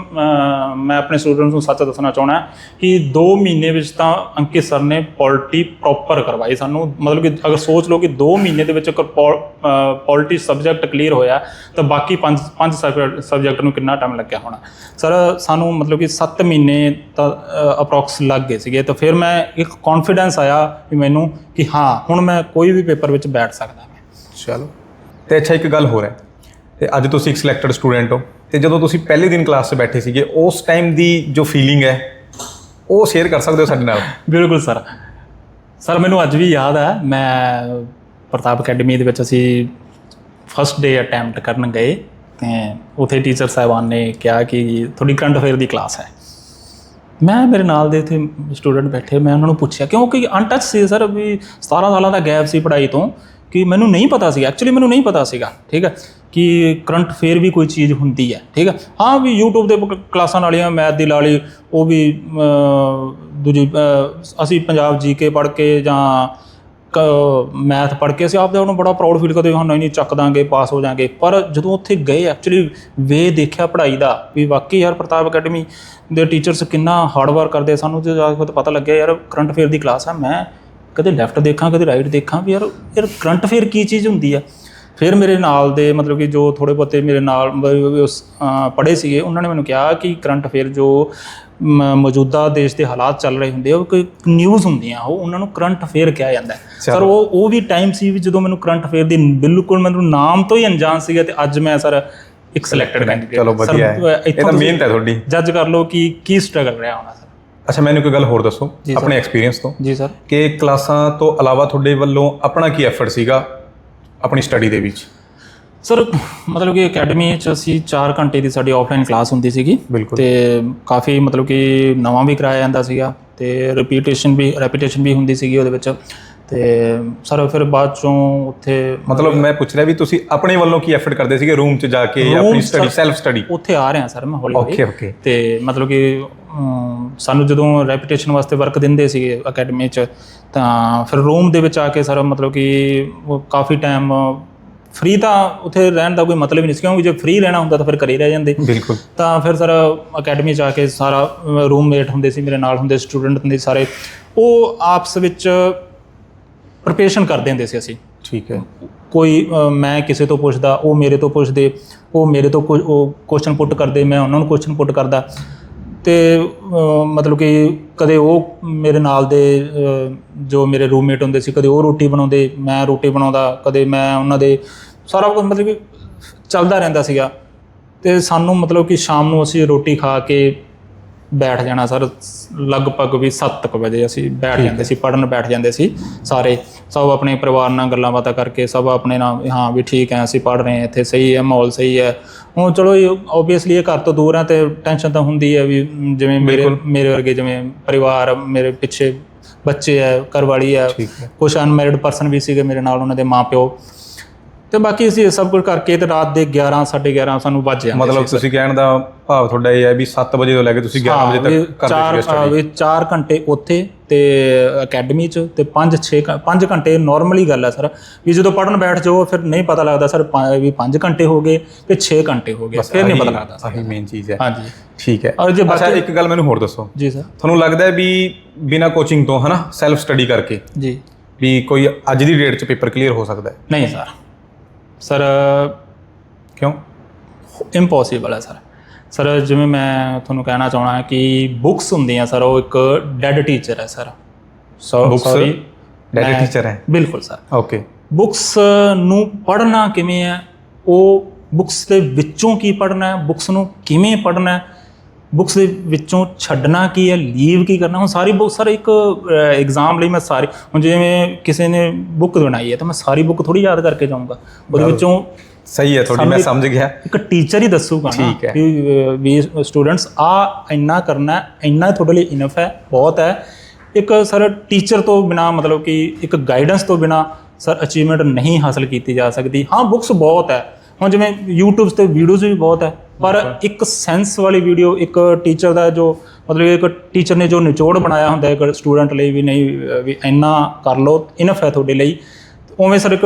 Speaker 1: ਮੈਂ ਆਪਣੇ ਸਟੂਡੈਂਟਸ ਨੂੰ ਸੱਚ ਦੱਸਣਾ ਚਾਹਣਾ ਕਿ 2 ਮਹੀਨੇ ਵਿੱਚ ਤਾਂ ਅੰਕਿਤ ਸਰ ਨੇ ਪੋਲਿਟੀ ਪ੍ਰੋਪਰ ਕਰਵਾਈ ਸਾਨੂੰ। ਮਤਲਬ ਕਿ ਅਗਰ ਸੋਚ ਲਓ ਕਿ 2 ਮਹੀਨੇ ਦੇ ਵਿੱਚ ਪੋਲਿਟੀ ਸਬਜੈਕਟ ਕਲੀਅਰ ਹੋਇਆ, ਤਾਂ ਬਾਕੀ 5 5 ਸਬਜੈਕਟ ਨੂੰ ਕਿੰਨਾ ਟਾਈਮ ਲੱਗਿਆ ਹੋਣਾ। ਸਰ, ਸਾਨੂੰ ਮਤਲਬ ਕਿ 7 ਮਹੀਨੇ ਤਾਂ ਅਪਰੋਕਸ ਲੱਗ ਗਏ ਸੀਗੇ, ਤਾਂ ਫਿਰ ਮੈਂ ਇੱਕ ਕੌਨਫੀਡੈਂਸ ਆਇਆ ਕਿ ਮੈਨੂੰ ਕਿ ਹਾਂ, ਹੁਣ ਮੈਂ ਕੋਈ ਵੀ ਪੇਪਰ ਵਿੱਚ ਬੈਠ ਸਕਦਾ। ਮੈਂ
Speaker 2: ਚਲੋ। ਤੇ ਅੱਛਾ, ਇੱਕ ਗੱਲ ਹੋਰ ਹੈ। ਤੇ ਅੱਜ ਤੁਸੀਂ ਇੱਕ ਸਿਲੈਕਟਡ ਸਟੂਡੈਂਟ ਹੋ। ਤੇ ਜਦੋਂ ਤੁਸੀਂ ਪਹਿਲੇ ਦਿਨ ਕਲਾਸ 'ਚ ਬੈਠੇ ਸੀਗੇ, ਉਸ ਟਾਈਮ ਦੀ ਜੋ ਫੀਲਿੰਗ ਹੈ, ਉਹ ਸ਼ੇਅਰ ਕਰ ਸਕਦੇ ਹੋ ਸਾਡੇ ਨਾਲ?
Speaker 1: ਬਿਲਕੁਲ ਸਰ ਸਰ ਮੈਨੂੰ ਅੱਜ ਵੀ ਯਾਦ ਹੈ, ਮੈਂ ਪ੍ਰਤਾਪ ਅਕੈਡਮੀ ਦੇ ਵਿੱਚ ਅਸੀਂ ਫਸਟ ਡੇ ਅਟੈਂਪਟ ਕਰਨ ਗਏ ਤੇ ਉਥੇ ਟੀਚਰ ਸਾਹਿਬਾਨ ਨੇ ਕਿਹਾ ਕਿ ਤੁਹਾਡੀ ਕਰੰਟ ਅਫੇਅਰ ਦੀ ਕਲਾਸ ਹੈ। ਮੈਂ ਮੇਰੇ ਨਾਲ ਦੇ ਇੱਥੇ ਸਟੂਡੈਂਟ ਬੈਠੇ, ਮੈਂ ਉਹਨਾਂ ਨੂੰ ਪੁੱਛਿਆ, ਕਿਉਂਕਿ ਅਨਟੱਚ ਸੀ ਸਰ ਵੀ 17 ਸਾਲਾਂ ਦਾ ਗੈਪ ਸੀ ਪੜ੍ਹਾਈ ਤੋਂ, ਕਿ ਮੈਨੂੰ ਨਹੀਂ ਪਤਾ ਸੀ ਐਕਚੁਅਲੀ ਮੈਨੂੰ ਨਹੀਂ ਪਤਾ ਸੀਗਾ, ਠੀਕ ਹੈ। ਕਿ ਕਰੰਟ ਅਫੇਅਰ ਵੀ ਕੋਈ ਚੀਜ਼ ਹੁੰਦੀ ਹੈ, ਠੀਕ ਹੈ? ਹਾਂ ਵੀ YouTube ਦੇ ਕਲਾਸਾਂ ਨਾਲੀਆਂ, ਮੈਥ ਦੀ ਲਾ ਲਈ ਉਹ ਵੀ ਦੂਜੀ ਅਸੀਂ ਪੰਜਾਬ ਜੀਕੇ ਪੜ੍ਹ ਕੇ ਜਾਂ ਮੈਥ ਪੜ੍ਹ ਕੇ ਅਸੀਂ ਆਪਦੇ ਆਪ ਨੂੰ ਬੜਾ ਪ੍ਰਾਊਡ ਫੀਲ ਕਰਦੇ ਹਾਂ ਨਹੀਂ ਨਹੀਂ, ਚੱਕ ਦਾਂਗੇ ਪਾਸ ਹੋ ਜਾਾਂਗੇ। ਪਰ ਜਦੋਂ ਉੱਥੇ ਗਏ ਐਕਚੁਅਲੀ ਵੇ ਦੇਖਿਆ ਪੜ੍ਹਾਈ ਦਾ, ਵੀ ਵਾਕਈ ਯਾਰ ਪ੍ਰਤਾਪ ਅਕੈਡਮੀ ਦੇ ਟੀਚਰਸ ਕਿੰਨਾ ਹਾਰਡ ਵਰਕ ਕਰਦੇ, ਸਾਨੂੰ ਤੇ ਜਾ ਕੇ ਪਤਾ ਲੱਗਿਆ, ਯਾਰ ਕਰੰਟ ਅਫੇਅਰ ਦੀ ਕਲਾਸ ਆ, ਮੈਂ ਕਦੇ ਲੈਫਟ ਦੇਖਾਂ, ਕਦੇ ਰਾਈਟ ਦੇਖਾਂ, ਵੀ ਯਾਰ ਯਾਰ ਕਰੰਟ ਅਫੇਅਰ ਕੀ ਚੀਜ਼ ਹੁੰਦੀ ਆ? ਫਿਰ ਮੇਰੇ ਨਾਲ ਦੇ ਮਤਲਬ ਕਿ ਜੋ ਥੋੜੇ ਬਹੁਤੇ ਮੇਰੇ ਨਾਲ ਪੜ੍ਹੇ ਸੀਗੇ ਉਹਨਾਂ ਨੇ ਮੈਨੂੰ ਕਿਹਾ ਕਿ ਕਰੰਟ ਅਫੇਅਰ ਜੋ ਮੌਜੂਦਾ ਦੇਸ਼ ਦੇ ਹਾਲਾਤ ਚੱਲ ਰਹੇ ਹੁੰਦੇ ਆ ਉਹ ਕੋਈ ਨਿਊਜ਼ ਹੁੰਦੀਆਂ ਉਹ ਉਹਨਾਂ ਨੂੰ ਕਰੰਟ ਅਫੇਅਰ ਕਿਹਾ ਜਾਂਦਾ। ਸਰ ਉਹ ਉਹ ਵੀ ਟਾਈਮ ਸੀ ਵੀ ਜਦੋਂ ਮੈਨੂੰ ਕਰੰਟ ਅਫੇਅਰ ਦੀ ਬਿਲਕੁਲ ਮੈਨੂੰ ਨਾਮ ਤੋਂ ਹੀ ਅਣਜਾਣ ਸੀਗਾ ਤੇ ਅੱਜ ਮੈਂ ਸਰ ਇੱਕ ਸਿਲੈਕਟਡ ਕੈਂਡੀਡੇਟ
Speaker 2: ਚਲੋ ਵਧੀਆ ਹੈ। ਇਹ ਤਾਂ ਮਿਹਨਤ ਹੈ ਤੁਹਾਡੀ।
Speaker 1: ਜੱਜ ਕਰ ਲਓ ਕਿ ਕੀ ਸਟਰਗਲ ਰਿਹਾ ਹੋਣਾ ਸਰ।
Speaker 2: ਅੱਛਾ ਮੈਨੂੰ ਇੱਕ ਗੱਲ ਹੋਰ ਦੱਸੋ ਆਪਣੇ ਐਕਸਪੀਰੀਅੰਸ ਤੋਂ।
Speaker 1: ਜੀ ਸਰ।
Speaker 2: ਕਿ ਕਲਾਸਾਂ ਤੋਂ ਇਲਾਵਾ ਤੁਹਾਡੇ ਵੱਲੋਂ ਆਪਣਾ ਕੀ ਐਫਰਟ ਸੀਗਾ? ਆਪਣੀ ਸਟੱਡੀ ਦੇ ਵਿੱਚ?
Speaker 1: ਸਰ ਮਤਲਬ ਕਿ ਅਕੈਡਮੀ ਚ ਅਸੀਂ 4 ਘੰਟੇ ਦੀ ਸਾਡੀ ਆਫਲਾਈਨ ਕਲਾਸ ਹੁੰਦੀ ਸੀਗੀ
Speaker 2: ਬਿਲਕੁਲ।
Speaker 1: ਤੇ ਕਾਫੀ ਮਤਲਬ ਕਿ ਨਵਾਂ ਵੀ ਕਰਾਇਆ ਜਾਂਦਾ ਸੀਗਾ ਤੇ ਰਿਪੀਟੇਸ਼ਨ ਵੀ ਰੈਪੀਟੇਸ਼ਨ ਵੀ ਹੁੰਦੀ ਸੀਗੀ ਉਹਦੇ ਵਿੱਚ। ਤੇ ਸਰ ਫਿਰ ਬਾਅਦ ਚੋਂ ਉੱਥੇ
Speaker 2: ਮਤਲਬ ਮੈਂ ਪੁੱਛ ਰਿਹਾ ਵੀ ਤੁਸੀਂ ਆਪਣੇ ਵੱਲੋਂ ਕੀ ਐਫਰਟ ਕਰਦੇ ਸੀਗੇ ਰੂਮ 'ਚ ਜਾ ਕੇ ਜਾਂ ਆਪਣੀ ਸਟੱਡੀ ਸੈਲਫ ਸਟੱਡੀ
Speaker 1: ਉੱਥੇ ਆ ਰਿਹਾ ਸਰ ਮੈਂ ਹੌਲੀ ਹੌਲੀ।
Speaker 2: ਓਕੇ ਓਕੇ
Speaker 1: ਤੇ ਮਤਲਬ ਕਿ ਸਾਨੂੰ ਜਦੋਂ ਰੈਪੀਟੇਸ਼ਨ ਵਾਸਤੇ ਵਰਕ ਦਿੰਦੇ ਸੀਗੇ ਅਕੈਡਮੀ 'ਚ ਤਾਂ ਫਿਰ ਰੂਮ ਦੇ ਵਿੱਚ ਆ ਕੇ ਸਰ ਮਤਲਬ ਕਿ ਉਹ ਕਾਫੀ ਟਾਈਮ ਫ੍ਰੀ ਤਾਂ ਉੱਥੇ ਰਹਿਣ ਦਾ ਕੋਈ ਮਤਲਬ ਹੀ ਨਹੀਂ ਸੀ ਕਿਉਂਕਿ ਜੇ ਫ੍ਰੀ ਰਹਿਣਾ ਹੁੰਦਾ ਤਾਂ ਫਿਰ ਘਰੇ ਰਹਿ ਜਾਂਦੇ।
Speaker 2: ਬਿਲਕੁਲ।
Speaker 1: ਤਾਂ ਫਿਰ ਸਰ ਅਕੈਡਮੀ ਚ ਆ ਕੇ ਸਾਰਾ ਰੂਮਮੇਟ ਹੁੰਦੇ ਸੀ ਮੇਰੇ ਨਾਲ ਹੁੰਦੇ ਸਟੂਡੈਂਟ ਹੁੰਦੇ ਸਾਰੇ। ਉਹ ਆਪਸ ਵਿੱਚ ਪ੍ਰਿਪਰੇਸ਼ਨ ਕਰਦੇ ਹੁੰਦੇ ਸੀ ਅਸੀਂ।
Speaker 2: ਠੀਕ ਹੈ।
Speaker 1: ਕੋਈ ਅ, ਮੈਂ ਕਿਸੇ ਤੋਂ ਪੁੱਛਦਾ ਉਹ ਮੇਰੇ ਤੋਂ ਪੁੱਛਦੇ ਉਹ ਮੇਰੇ ਤੋਂ ਕੁ- ਉਹ ਕੁਐਸਚਨ ਪੁੱਟ ਕਰਦੇ ਮੈਂ ਉਹਨਾਂ ਨੂੰ ਕੁਐਸਚਨ ਪੁੱਟ ਕਰਦਾ। ਤੇ ਅ, ਮਤਲਬ ਕਿ ਕਦੇ ਉਹ ਮੇਰੇ ਨਾਲ ਦੇ ਅ, ਜੋ ਮੇਰੇ ਰੂਮਮੇਟ ਹੁੰਦੇ ਸੀ ਕਦੇ ਉਹ ਰੋਟੀ ਬਣਾਉਂਦੇ ਮੈਂ ਰੋਟੀ ਬਣਾਉਂਦਾ ਕਦੇ ਮੈਂ ਉਹਨਾਂ ਦੇ ਸਾਰਾ ਕੁਝ ਮਤਲਬ ਕਿ ਚੱਲਦਾ ਰਹਿੰਦਾ ਸੀਗਾ। ਤੇ ਸਾਨੂੰ ਮਤਲਬ ਕਿ ਸ਼ਾਮ ਨੂੰ ਅਸੀਂ ਰੋਟੀ ਖਾ ਕੇ ਬੈਠ ਜਾਣਾ ਸਰ ਲਗਭਗ ਵੀ 7:00 ਵਜੇ ਅਸੀਂ ਬੈਠ ਜਾਂਦੇ ਸੀ ਪੜਨ ਬੈਠ ਜਾਂਦੇ ਸੀ ਸਾਰੇ। ਸਭ ਆਪਣੇ ਪਰਿਵਾਰ ਨਾਲ ਗੱਲਾਂ ਬਾਤਾਂ ਕਰਕੇ ਸਭ ਆਪਣੇ ਨਾਲ ਹਾਂ ਵੀ ਠੀਕ ਹੈ ਅਸੀਂ ਪੜ ਰਹੇ ਹਾਂ ਇੱਥੇ ਸਹੀ ਹੈ ਮਾਹੌਲ ਸਹੀ ਹੈ। ਹੁਣ ਚਲੋ ਆਬਵੀਅਸਲੀ ਇਹ ਘਰ ਤੋਂ ਦੂਰ ਹੈ ਤੇ ਟੈਨਸ਼ਨ ਤਾਂ ਹੁੰਦੀ ਹੈ ਵੀ ਜਿਵੇਂ ਮੇਰੇ ਮੇਰੇ ਵਰਗੇ ਜਿਵੇਂ ਪਰਿਵਾਰ ਮੇਰੇ ਪਿੱਛੇ ਬੱਚੇ ਹੈ ਘਰਵਾਲੀ ਹੈ। ਕੁਝ ਅਨਮੈਰਿਡ ਪਰਸਨ ਵੀ ਸੀਗੇ ਮੇਰੇ ਨਾਲ ਉਹਨਾਂ ਦੇ ਮਾਪਿਓ। ਤੇ ਬਾਕੀ ਅਸੀਂ ਇਹ ਸਭ ਕੁਝ ਕਰਕੇ ਤੇ ਰਾਤ ਦੇ 11 11:30 ਸਾਨੂੰ ਵੱਜ ਜਾਂਦੇ
Speaker 2: ਮਤਲਬ ਤੁਸੀਂ ਕਹਿਣ ਦਾ ਭਾਵ ਤੁਹਾਡਾ ਇਹ ਹੈ ਵੀ 7 ਵਜੇ ਤੋਂ ਲੈ ਕੇ ਤੁਸੀਂ 11 ਵਜੇ ਤੱਕ ਕਰਦੇ
Speaker 1: ਚਾਰ। ਵੀ 4 ਘੰਟੇ ਉੱਥੇ ਤੇ ਅਕੈਡਮੀ ਚ ਤੇ 5 6 5 ਘੰਟੇ ਨਾਰਮਲੀ ਗੱਲ ਹੈ ਸਰ। ਵੀ ਜਦੋਂ ਪੜਨ ਬੈਠ ਜਾਓ ਫਿਰ ਨਹੀਂ ਪਤਾ ਲੱਗਦਾ ਸਰ ਵੀ 5 ਘੰਟੇ ਹੋ ਗਏ ਕਿ 6 ਘੰਟੇ ਹੋ ਗਏ। ਫਿਰ ਨਹੀਂ ਪਤਾ ਲੱਗਦਾ
Speaker 2: ਆਹੀ ਮੇਨ ਚੀਜ਼ ਹੈ।
Speaker 1: ਹਾਂਜੀ।
Speaker 2: ਠੀਕ ਹੈ।
Speaker 1: ਔਰ ਜੇ ਬਾਕੀ
Speaker 2: ਇੱਕ ਗੱਲ ਮੈਨੂੰ ਹੋਰ ਦੱਸੋ।
Speaker 1: ਜੀ ਸਰ।
Speaker 2: ਤੁਹਾਨੂੰ ਲੱਗਦਾ ਹੈ ਵੀ ਬਿਨਾ ਕੋਚਿੰਗ ਤੋਂ ਹਨਾ ਸੈਲਫ ਸਟੱਡੀ ਕਰਕੇ
Speaker 1: ਜੀ।
Speaker 2: ਵੀ ਕੋਈ ਅੱਜ ਦੀ ਡੇਟ 'ਚ ਪੇਪਰ ਕਲੀਅਰ ਹੋ ਸਕਦਾ ਹੈ?
Speaker 1: ਨਹੀਂ ਸਰ। ਸਰ
Speaker 2: ਕਿਉਂ?
Speaker 1: ਇੰਪੋਸੀਬਲ ਹੈ ਸਰ। ਸਰ ਜਿਵੇਂ ਮੈਂ ਤੁਹਾਨੂੰ ਕਹਿਣਾ ਚਾਹਣਾ ਕਿ ਬੁੱਕਸ ਹੁੰਦੀਆਂ ਸਰ ਉਹ ਇੱਕ ਡੈਡ ਟੀਚਰ ਹੈ ਸਰ। ਸੌਰੀ
Speaker 2: ਡੈਡੀ ਟੀਚਰ ਹੈ।
Speaker 1: ਬਿਲਕੁਲ ਸਰ।
Speaker 2: ਓਕੇ
Speaker 1: ਬੁੱਕਸ ਨੂੰ ਪੜ੍ਹਨਾ ਕਿਵੇਂ ਹੈ? ਉਹ ਬੁੱਕਸ ਦੇ ਵਿੱਚੋਂ ਕੀ ਪੜ੍ਹਨਾ ਹੈ? ਬੁੱਕਸ ਨੂੰ ਕਿਵੇਂ ਪੜ੍ਹਨਾ ਹੈ? ਬੁੱਕਸ ਦੇ ਵਿੱਚੋਂ ਛੱਡਣਾ ਕੀ ਹੈ ਲੀਵ ਕੀ ਕਰਨਾ ਹੁਣ ਸਾਰੀ ਬੁੱਕ ਸਰ ਇੱਕ ਐਗਜ਼ਾਮ ਲਈ ਮੈਂ ਸਾਰੀ ਹੁਣ ਜਿਵੇਂ ਕਿਸੇ ਨੇ ਬੁੱਕ ਬਣਾਈ ਹੈ ਤਾਂ ਮੈਂ ਸਾਰੀ ਬੁੱਕ ਥੋੜੀ ਯਾਦ ਕਰਕੇ ਜਾਊਂਗਾ। ਉਹਦੇ ਵਿੱਚੋਂ
Speaker 2: ਸਹੀ ਹੈ ਤੁਹਾਡੀ ਮੈਂ ਸਮਝ ਗਿਆ।
Speaker 1: ਇੱਕ ਟੀਚਰ ਹੀ ਦੱਸੂਗਾ ਨਾ
Speaker 2: ਠੀਕ ਹੈ।
Speaker 1: ਵੀ ਸਟੂਡੈਂਟਸ ਆ ਇੰਨਾ ਕਰਨਾ ਹੈ, ਇੰਨਾ ਤੁਹਾਡੇ ਲਈ ਇਨਫ ਹੈ ਬਹੁਤ ਹੈ। ਇੱਕ ਸਰ ਟੀਚਰ ਤੋਂ ਬਿਨਾ ਮਤਲਬ ਕਿ ਇੱਕ ਗਾਈਡੈਂਸ ਤੋਂ ਬਿਨਾ ਸਰ ਅਚੀਵਮੈਂਟ ਨਹੀਂ ਹਾਸਲ ਕੀਤੀ ਜਾ ਸਕਦੀ। ਹਾਂ ਬੁੱਕਸ ਬਹੁਤ ਹੈ ਹੁਣ ਜਿਵੇਂ YouTube ਤੇ ਵੀਡੀਓਜ਼ ਵੀ ਬਹੁਤ ਹੈ ਪਰ ਇੱਕ ਸੈਂਸ ਵਾਲੀ ਵੀਡੀਓ ਇੱਕ ਟੀਚਰ ਦਾ ਜੋ ਮਤਲਬ ਇੱਕ ਟੀਚਰ ਨੇ ਜੋ ਨਿਚੋੜ ਬਣਾਇਆ ਹੁੰਦਾ ਹੈ ਇੱਕ ਸਟੂਡੈਂਟ ਲਈ ਵੀ ਨਹੀਂ ਵੀ ਇੰਨਾ ਕਰ ਲਓ ਇਨਫ ਹੈ ਤੁਹਾਡੇ ਲਈ ਉਵੇਂ ਸਰ ਇੱਕ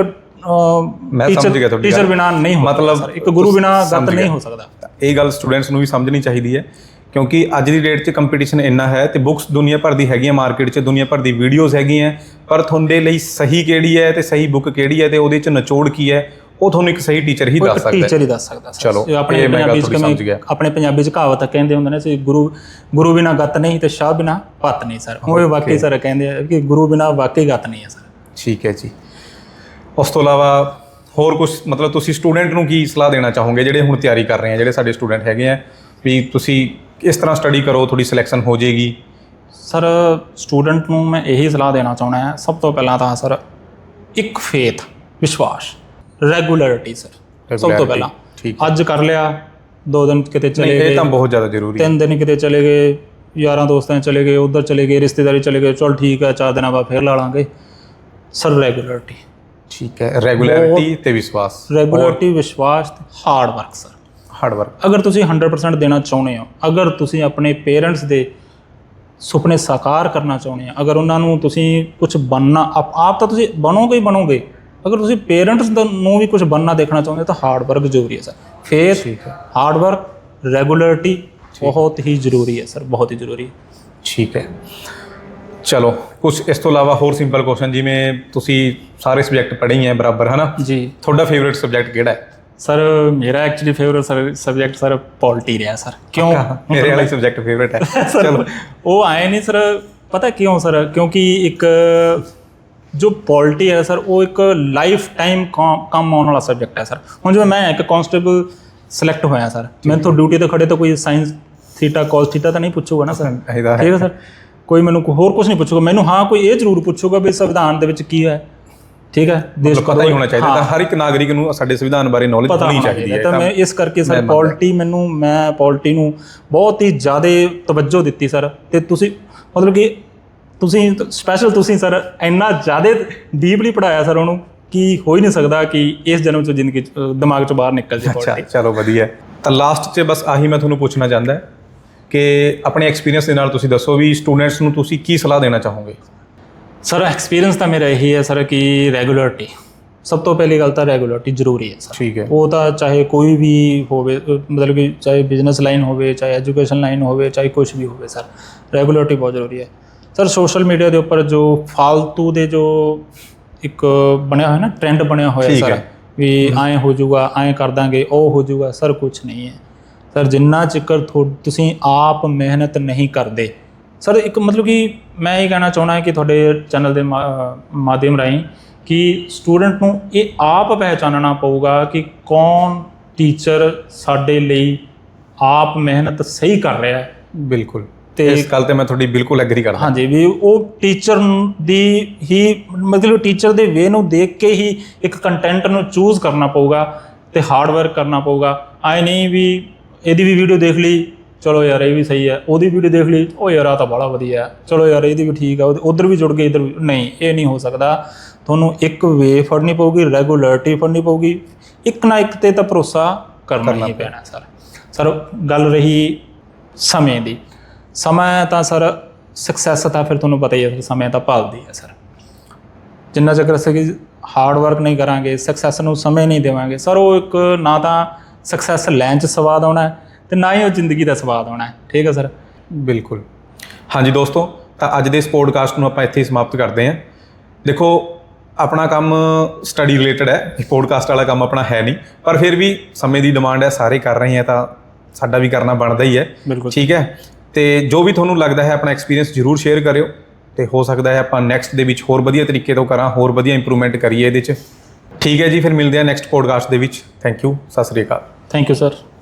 Speaker 2: ਮੈਂ ਸਮਝ ਗਿਆ ਤੁਹਾਡੀ
Speaker 1: ਟੀਚਰ। ਬਿਨਾ ਨਹੀਂ ਹੋ
Speaker 2: ਮਤਲਬ।
Speaker 1: ਇੱਕ ਗੁਰੂ ਬਿਨਾ ਗੱਤ ਨਹੀਂ। ਹੋ ਸਕਦਾ
Speaker 2: ਇਹ ਗੱਲ ਸਟੂਡੈਂਟਸ ਨੂੰ ਵੀ ਸਮਝਣੀ ਚਾਹੀਦੀ ਹੈ ਕਿਉਂਕਿ ਅੱਜ ਦੀ ਡੇਟ 'ਚ ਕੰਪੀਟੀਸ਼ਨ ਇੰਨਾ ਹੈ ਤੇ ਬੁੱਕਸ ਦੁਨੀਆ ਭਰ ਦੀ ਹੈਗੀਆਂ ਮਾਰਕੀਟ 'ਚ ਦੁਨੀਆ ਭਰ ਦੀ ਵੀਡੀਓਜ਼ ਹੈਗੀਆਂ ਪਰ ਤੁਹਾਡੇ ਲਈ ਸਹੀ ਕਿਹੜੀ ਹੈ ਤੇ ਸਹੀ ਬੁੱਕ ਕਿਹੜੀ ਹੈ ਤੇ ਉਹਦੇ 'ਚ ਨਿਚੋੜ ਕੀ ਹੈ ਉਹ ਤੁਹਾਨੂੰ ਇੱਕ ਸਹੀ ਟੀਚਰ ਹੀ ਦੱਸ ਸਕਦਾ ਹੈ।
Speaker 1: ਟੀਚਰ ਹੀ ਦੱਸ ਸਕਦਾ ਸਰ।
Speaker 2: ਚਲੋ,
Speaker 1: ਆਪਣੇ ਪੰਜਾਬੀ ਚ
Speaker 2: ਸਮਝ ਗਿਆ।
Speaker 1: ਆਪਣੇ ਪੰਜਾਬੀ ਚ ਕਹਾਵਤ ਕਹਿੰਦੇ ਹੁੰਦੇ ਨੇ ਸੀ ਗੁਰੂ ਗੁਰੂ ਬਿਨਾ ਗੱਤ ਨਹੀਂ ਤੇ ਸ਼ਾਹ ਬਿਨਾ ਪਤ ਨਹੀਂ ਸਰ। ਉਹ ਵਾਕਈ ਸਰ ਕਹਿੰਦੇ ਆ ਕਿ ਗੁਰੂ ਬਿਨਾ ਵਾਕਈ ਗੱਤ ਨਹੀਂ ਹੈ ਸਰ।
Speaker 2: ਠੀਕ ਹੈ ਜੀ। ਉਸ ਤੋਂ ਇਲਾਵਾ ਹੋਰ ਕੁਝ ਮਤਲਬ ਤੁਸੀਂ ਸਟੂਡੈਂਟ ਨੂੰ ਕੀ ਸਲਾਹ ਦੇਣਾ ਚਾਹੋਗੇ ਜਿਹੜੇ ਹੁਣ ਤਿਆਰੀ ਕਰ ਰਹੇ ਆ ਜਿਹੜੇ ਸਾਡੇ ਸਟੂਡੈਂਟ ਹੈਗੇ ਆ ਵੀ ਤੁਸੀਂ ਇਸ ਤਰ੍ਹਾਂ ਸਟੱਡੀ ਕਰੋ ਤੁਹਾਡੀ ਸਿਲੈਕਸ਼ਨ ਹੋ ਜਾਏਗੀ?
Speaker 1: ਸਰ ਸਟੂਡੈਂਟ ਨੂੰ ਮੈਂ ਇਹੀ ਸਲਾਹ ਦੇਣਾ ਚਾਹੁੰਦਾ ਹਾਂ ਸਭ ਤੋਂ ਪਹਿਲਾਂ ਤਾਂ ਸਰ ਇੱਕ ਫੇਥ ਵਿਸ਼ਵਾਸ। ਰੈਗੂਲਰਿਟੀ ਸਰ ਸਭ ਤੋਂ ਪਹਿਲਾਂ। ਅੱਜ ਕਰ ਲਿਆ ਦੋ ਦਿਨ ਕਿਤੇ ਚਲੇ
Speaker 2: ਇਹ
Speaker 1: ਗਏ।
Speaker 2: ਤਾਂ ਬਹੁਤ ਜ਼ਿਆਦਾ ਜ਼ਰੂਰੀ ਹੈ।
Speaker 1: ਤਿੰਨ ਦਿਨ ਕਿਤੇ ਚਲੇ ਗਏ ਯਾਰਾਂ ਦੋਸਤਾਂ 'ਚ ਚਲੇ ਗਏ ਉਧਰ ਚਲੇ ਗਏ ਰਿਸ਼ਤੇਦਾਰੀ ਚਲੇ ਗਏ ਚਲ ਠੀਕ ਹੈ ਚਾਰ ਦਿਨਾਂ ਬਾਅਦ ਫੇਰ ਲਾ ਲਾਂਗੇ। ਸਰ ਰੈਗੂਲਰਿਟੀ
Speaker 2: ਠੀਕ ਹੈ ਰੈਗੂਲੈਰਿਟੀ ਤੇ ਵਿਸ਼ਵਾਸ।
Speaker 1: ਰੈਗੂਲਰਿਟੀ ਵਿਸ਼ਵਾਸ ਤੇ hard work sir
Speaker 2: hard work
Speaker 1: ਅਗਰ ਤੁਸੀਂ 100% ਦੇਣਾ ਚਾਹੁੰਦੇ ਹੋ ਅਗਰ ਤੁਸੀਂ ਆਪਣੇ ਪੇਰੈਂਟਸ ਦੇ ਸੁਪਨੇ ਸਾਕਾਰ ਕਰਨਾ ਚਾਹੁੰਦੇ ਹੋ ਅਗਰ ਉਹਨਾਂ ਨੂੰ ਤੁਸੀਂ ਕੁਝ ਬਣਨਾ ਆਪ ਤਾਂ ਤੁਸੀਂ ਬਣੋਗੇ ਹੀ ਬਣੋਗੇ। ਅਗਰ ਤੁਸੀਂ ਪੇਰੈਂਟਸ ਨੂੰ ਵੀ ਕੁਝ ਬਣਨਾ ਦੇਖਣਾ ਚਾਹੁੰਦੇ ਹੋ ਤਾਂ ਹਾਰਡ ਵਰਕ ਜ਼ਰੂਰੀ ਹੈ ਸਰ
Speaker 2: ਹੈ।
Speaker 1: ਹਾਰਡ ਵਰਕ ਰੈਗੂਲਰਿਟੀ ਬਹੁਤ ਹੀ ਜ਼ਰੂਰੀ ਹੈ ਸਰ ਬਹੁਤ ਹੀ ਜ਼ਰੂਰੀ
Speaker 2: ਠੀਕ ਹੈ। ਚਲੋ ਕੁਝ ਇਸ ਤੋਂ ਇਲਾਵਾ ਹੋਰ ਸਿੰਪਲ ਕੁਐਸਚਨ ਜਿਵੇਂ ਤੁਸੀਂ ਸਾਰੇ ਸਬਜੈਕਟ ਪੜ੍ਹੇ ਹੀ ਹੈ ਬਰਾਬਰ ਹਨਾ?
Speaker 1: ਜੀ।
Speaker 2: ਤੁਹਾਡਾ ਫੇਵਰਿਟ ਸਬਜੈਕਟ ਕਿਹੜਾ ਹੈ?
Speaker 1: ਸਰ ਮੇਰਾ actually favourite subject sir polity ਰਿਹਾ ਸਰ ਕਿਉਂ?
Speaker 2: ਮੇਰੇ ਵਾਲਾ ਸਬਜੈਕਟ ਫੇਵਰਿਟ ਹੈ।
Speaker 1: ਸਰ ਉਹ ਆਏ ਨਹੀਂ ਸਰ ਪਤਾ ਕਿਉਂ ਸਰ ਕਿਉਂਕਿ ਇੱਕ ਜੋ ਪੋਲਿਟੀ ਹੈ ਸਰ ਉਹ ਇੱਕ ਲਾਈਫ ਟਾਈਮ ਕੰਮ ਆਉਣ ਵਾਲਾ ਸਬਜੈਕਟ ਹੈ ਸਰ। ਹੁਣ ਜਿਵੇਂ ਮੈਂ ਇੱਕ ਕਨਸਟੇਬਲ ਸਿਲੈਕਟ ਹੋਇਆ ਸਰ ਮੈਨੂੰ ਤੋਂ ਡਿਊਟੀ ਤੇ ਖੜੇ ਤਾਂ ਕੋਈ ਸਾਇੰਸ ਥੀਟਾ ਕੋਸ ਥੀਟਾ ਤਾਂ ਨਹੀਂ ਪੁੱਛੂਗਾ ਨਾ ਸਰ। ਠੀਕ ਹੈ ਸਰ? ਕੋਈ ਮੈਨੂੰ ਕੋਈ ਹੋਰ ਕੁਝ ਨਹੀਂ ਪੁੱਛੂਗਾ। ਮੈਨੂੰ ਹਾਂ ਕੋਈ ਇਹ ਜ਼ਰੂਰ ਪੁੱਛੂਗਾ ਵੀ ਸੰਵਿਧਾਨ ਦੇ ਵਿੱਚ ਕੀ ਹੈ। ਠੀਕ ਹੈ? ਦੇਸ਼
Speaker 2: ਪਤਾ ਹੀ ਹੋਣਾ ਚਾਹੀਦਾ ਤਾਂ ਹਰ ਇੱਕ ਨਾਗਰਿਕ ਨੂੰ ਸਾਡੇ ਸੰਵਿਧਾਨ ਬਾਰੇ ਨੌਲੇਜ ਹੋਣੀ ਚਾਹੀਦੀ ਹੈ
Speaker 1: ਤਾਂ ਮੈਂ ਇਸ ਕਰਕੇ ਸਰ
Speaker 2: ਮੈਂ।
Speaker 1: ਪੋਲਿਟੀ ਮੈਨੂੰ ਮੈਂ ਪੋਲਿਟੀ ਨੂੰ ਬਹੁਤ ਹੀ ਜ਼ਿਆਦਾ ਤਵੱਜੋ ਦਿੱਤੀ ਸਰ। ਤੇ ਤੁਸੀਂ ਮਤਲਬ ਕਿ ਤੁਸੀਂ ਸਪੈਸ਼ਲ ਤੁਸੀਂ ਸਰ ਇੰਨਾ ਜ਼ਿਆਦਾ ਡੀਪਲੀ ਪੜਾਇਆ ਸਰ ਉਹਨੂੰ ਕਿ ਹੋ ਹੀ ਨਹੀਂ ਸਕਦਾ ਕਿ ਇਸ ਜਨਮ ਤੋਂ ਜ਼ਿੰਦਗੀ 'ਚ, ਦਿਮਾਗ ਚੋਂ ਬਾਹਰ ਨਿਕਲ ਜੇ
Speaker 2: ਅੱਛਾ ਚਲੋ ਵਧੀਆ। ਤਾਂ ਲਾਸਟ 'ਚ ਬਸ ਆਹੀ ਮੈਂ ਤੁਹਾਨੂੰ ਪੁੱਛਣਾ ਚਾਹੁੰਦਾ ਕਿ ਆਪਣੇ ਐਕਸਪੀਰੀਅੰਸ ਦੇ ਨਾਲ ਤੁਸੀਂ ਦੱਸੋ ਵੀ ਸਟੂਡੈਂਟਸ ਨੂੰ ਤੁਸੀਂ ਕੀ ਸਲਾਹ ਦੇਣਾ ਚਾਹੋਗੇ?
Speaker 1: ਸਰ ਐਕਸਪੀਰੀਅੰਸ ਤਾਂ ਮੇਰਾ ਇਹੀ ਹੈ ਸਰ ਕਿ ਰੈਗੂਲਰਿਟੀ ਸਭ ਤੋਂ ਪਹਿਲੀ ਗੱਲ ਤਾਂ ਰੈਗੂਲਰਿਟੀ ਜ਼ਰੂਰੀ ਹੈ ਸਰ
Speaker 2: ਠੀਕ ਹੈ।
Speaker 1: ਉਹ ਤਾਂ ਚਾਹੇ ਕੋਈ ਵੀ ਹੋਵੇ ਮਤਲਬ ਕਿ ਚਾਹੇ ਬਿਜ਼ਨਸ ਲਾਈਨ ਹੋਵੇ ਚਾਹੇ ਐਜੂਕੇਸ਼ਨ ਲਾਈਨ ਹੋਵੇ ਚਾਹੇ ਕੁਝ ਵੀ ਹੋਵੇ ਸਰ ਰੈਗੂਲਰਿਟੀ ਬਹੁਤ ਜ਼ਰੂਰੀ ਹੈ। ਸਰ ਸੋਸ਼ਲ ਮੀਡੀਆ ਦੇ ਉੱਪਰ ਜੋ ਫालतू ਦੇ ਜੋ ਇੱਕ ਬਣਿਆ ਹੋਇਆ ਨਾ ਟ੍ਰੈਂਡ ਬਣਿਆ ਹੋਇਆ ਸਰ। ਵੀ ਐਂ ਹੋ ਜਾਊਗਾ ਐਂ ਕਰ ਦਾਂਗੇ ਉਹ ਹੋ ਜਾਊਗਾ ਸਰ ਕੁਝ ਨਹੀਂ ਹੈ। ਸਰ ਜਿੰਨਾ ਚਿਕਰ ਤੁਸੀਂ ਆਪ ਮਿਹਨਤ ਨਹੀਂ ਕਰਦੇ। ਸਰ ਇੱਕ ਮਤਲਬ ਕਿ ਮੈਂ ਇਹ ਕਹਿਣਾ ਚਾਹਣਾ ਹੈ ਕਿ ਤੁਹਾਡੇ ਚੈਨਲ ਦੇ ਮਾਧਿਅਮ ਰਾਹੀਂ ਕਿ ਸਟੂਡੈਂਟ ਨੂੰ ਇਹ ਆਪ ਪਹਿਚਾਨਣਾ ਪਊਗਾ ਕਿ ਕੌਣ ਟੀਚਰ ਸਾਡੇ ਲਈ ਆਪ ਮਿਹਨਤ ਸਹੀ ਕਰ ਰਿਹਾ ਹੈ।
Speaker 2: ਬਿਲਕੁਲ।
Speaker 1: ਤੇ
Speaker 2: ਇਸ ਗੱਲ ਤੇ ਮੈਂ ਤੁਹਾਡੀ ਬਿਲਕੁਲ ਐਗਰੀ ਕਰਦਾ।
Speaker 1: ਹਾਂਜੀ ਵੀ ਉਹ ਟੀਚਰ ਦੀ ਹੀ ਮਤਲਬ ਟੀਚਰ ਦੇ ਵੇ ਨੂੰ ਦੇਖ ਕੇ ਹੀ ਇੱਕ ਕੰਟੈਂਟ ਨੂੰ ਚੂਜ਼ ਕਰਨਾ ਪਊਗਾ ਤੇ ਹਾਰਡ ਵਰਕ ਕਰਨਾ ਪਊਗਾ। ਆਏ ਨਹੀਂ ਵੀ ਇਹਦੀ ਵੀ ਵੀਡੀਓ ਦੇਖ ਲਈ ਚਲੋ ਯਾਰ ਇਹ ਵੀ ਸਹੀ ਹੈ ਉਹਦੀ ਵੀਡੀਓ ਦੇਖ ਲਈ ਉਹ ਯਾਰ ਆ ਤਾਂ ਬੜਾ ਵਧੀਆ ਹੈ। ਚਲੋ ਯਾਰ ਇਹਦੀ ਵੀ ਠੀਕ ਆ ਉਧਰ ਵੀ ਜੁੜ ਗਏ ਇਧਰ ਵੀ ਨਹੀਂ ਇਹ ਨਹੀਂ ਹੋ ਸਕਦਾ। ਤੁਹਾਨੂੰ ਇੱਕ ਵੇ ਫੜਨੀ ਪਊਗੀ ਰੈਗੂਲਰਿਟੀ ਫੜਨੀ ਪਊਗੀ ਇੱਕ ਨਾ ਇੱਕ ਤੇ ਤਾਂ ਭਰੋਸਾ ਕਰਨਾ ਹੀ ਪੈਣਾ ਸਰ। ਸਰ ਗੱਲ ਰਹੀ ਸਮੇਂ ਦੀ। ਸਮਾਂ ਤਾਂ ਸਰ ਸਕਸੈਸ ਤਾਂ ਫਿਰ ਤੁਹਾਨੂੰ ਪਤਾ ਹੀ ਹੈ ਸਮੇਂ ਤਾਂ ਭਾਲਦੀ ਹੈ ਸਰ। ਜਿੰਨਾ ਚਿਰ ਅਸੀਂ ਹਾਰਡ ਵਰਕ ਨਹੀਂ ਕਰਾਂਗੇ ਸਕਸੈਸ ਨੂੰ ਸਮੇਂ ਨਹੀਂ ਦੇਵਾਂਗੇ ਸਰ ਉਹ ਇੱਕ ਨਾ ਤਾਂ ਸਕਸੈਸ ਲੈਣ 'ਚ ਸਵਾਦ ਆਉਣਾ ਹੈ ਤੇ ਨਾ ਹੀ ਉਹ ਜ਼ਿੰਦਗੀ ਦਾ ਸਵਾਦ ਆਉਣਾ ਹੈ। ਠੀਕ ਹੈ ਸਰ?
Speaker 2: ਬਿਲਕੁਲ। ਹਾਂਜੀ ਦੋਸਤੋ ਤਾਂ ਅੱਜ ਦੇ ਇਸ ਪੋਡਕਾਸਟ ਨੂੰ ਆਪਾਂ ਇੱਥੇ ਹੀ ਸਮਾਪਤ ਕਰਦੇ ਹਾਂ। ਦੇਖੋ ਆਪਣਾ ਕੰਮ ਸਟੱਡੀ ਰਿਲੇਟਡ ਹੈ ਪੋਡਕਾਸਟ ਵਾਲਾ ਕੰਮ ਆਪਣਾ ਹੈ ਨਹੀਂ ਪਰ ਫਿਰ ਵੀ ਸਮੇਂ ਦੀ ਡਿਮਾਂਡ ਹੈ ਸਾਰੇ ਕਰ ਰਹੇ ਹੈ ਤਾਂ ਸਾਡਾ ਵੀ ਕਰਨਾ ਬਣਦਾ ਹੀ ਹੈ।
Speaker 1: ਬਿਲਕੁਲ।
Speaker 2: ਠੀਕ ਹੈ? ਤੇ ਜੋ ਵੀ ਤੁਹਾਨੂੰ ਲੱਗਦਾ ਹੈ, ਆਪਣਾ ਐਕਸਪੀਰੀਅੰਸ ਜਰੂਰ ਸ਼ੇਅਰ ਕਰਿਓ ਤੇ ਹੋ ਸਕਦਾ ਹੈ ਆਪਾਂ ਨੈਕਸਟ ਦੇ ਵਿੱਚ ਹੋਰ ਵਧੀਆ ਤਰੀਕੇ ਤੋਂ ਕਰਾਂ, ਹੋਰ ਵਧੀਆ ਇੰਪਰੂਵਮੈਂਟ ਕਰੀਏ ਇਹਦੇ 'ਚ। ਠੀਕ ਹੈ ਜੀ, ਫਿਰ ਮਿਲਦੇ ਹਾਂ ਨੈਕਸਟ ਪੋਡਕਾਸਟ ਦੇ ਵਿੱਚ। ਥੈਂਕ ਯੂ ਸਤਿ ਸ੍ਰੀ ਅਕਾਲ।
Speaker 1: Thank you sir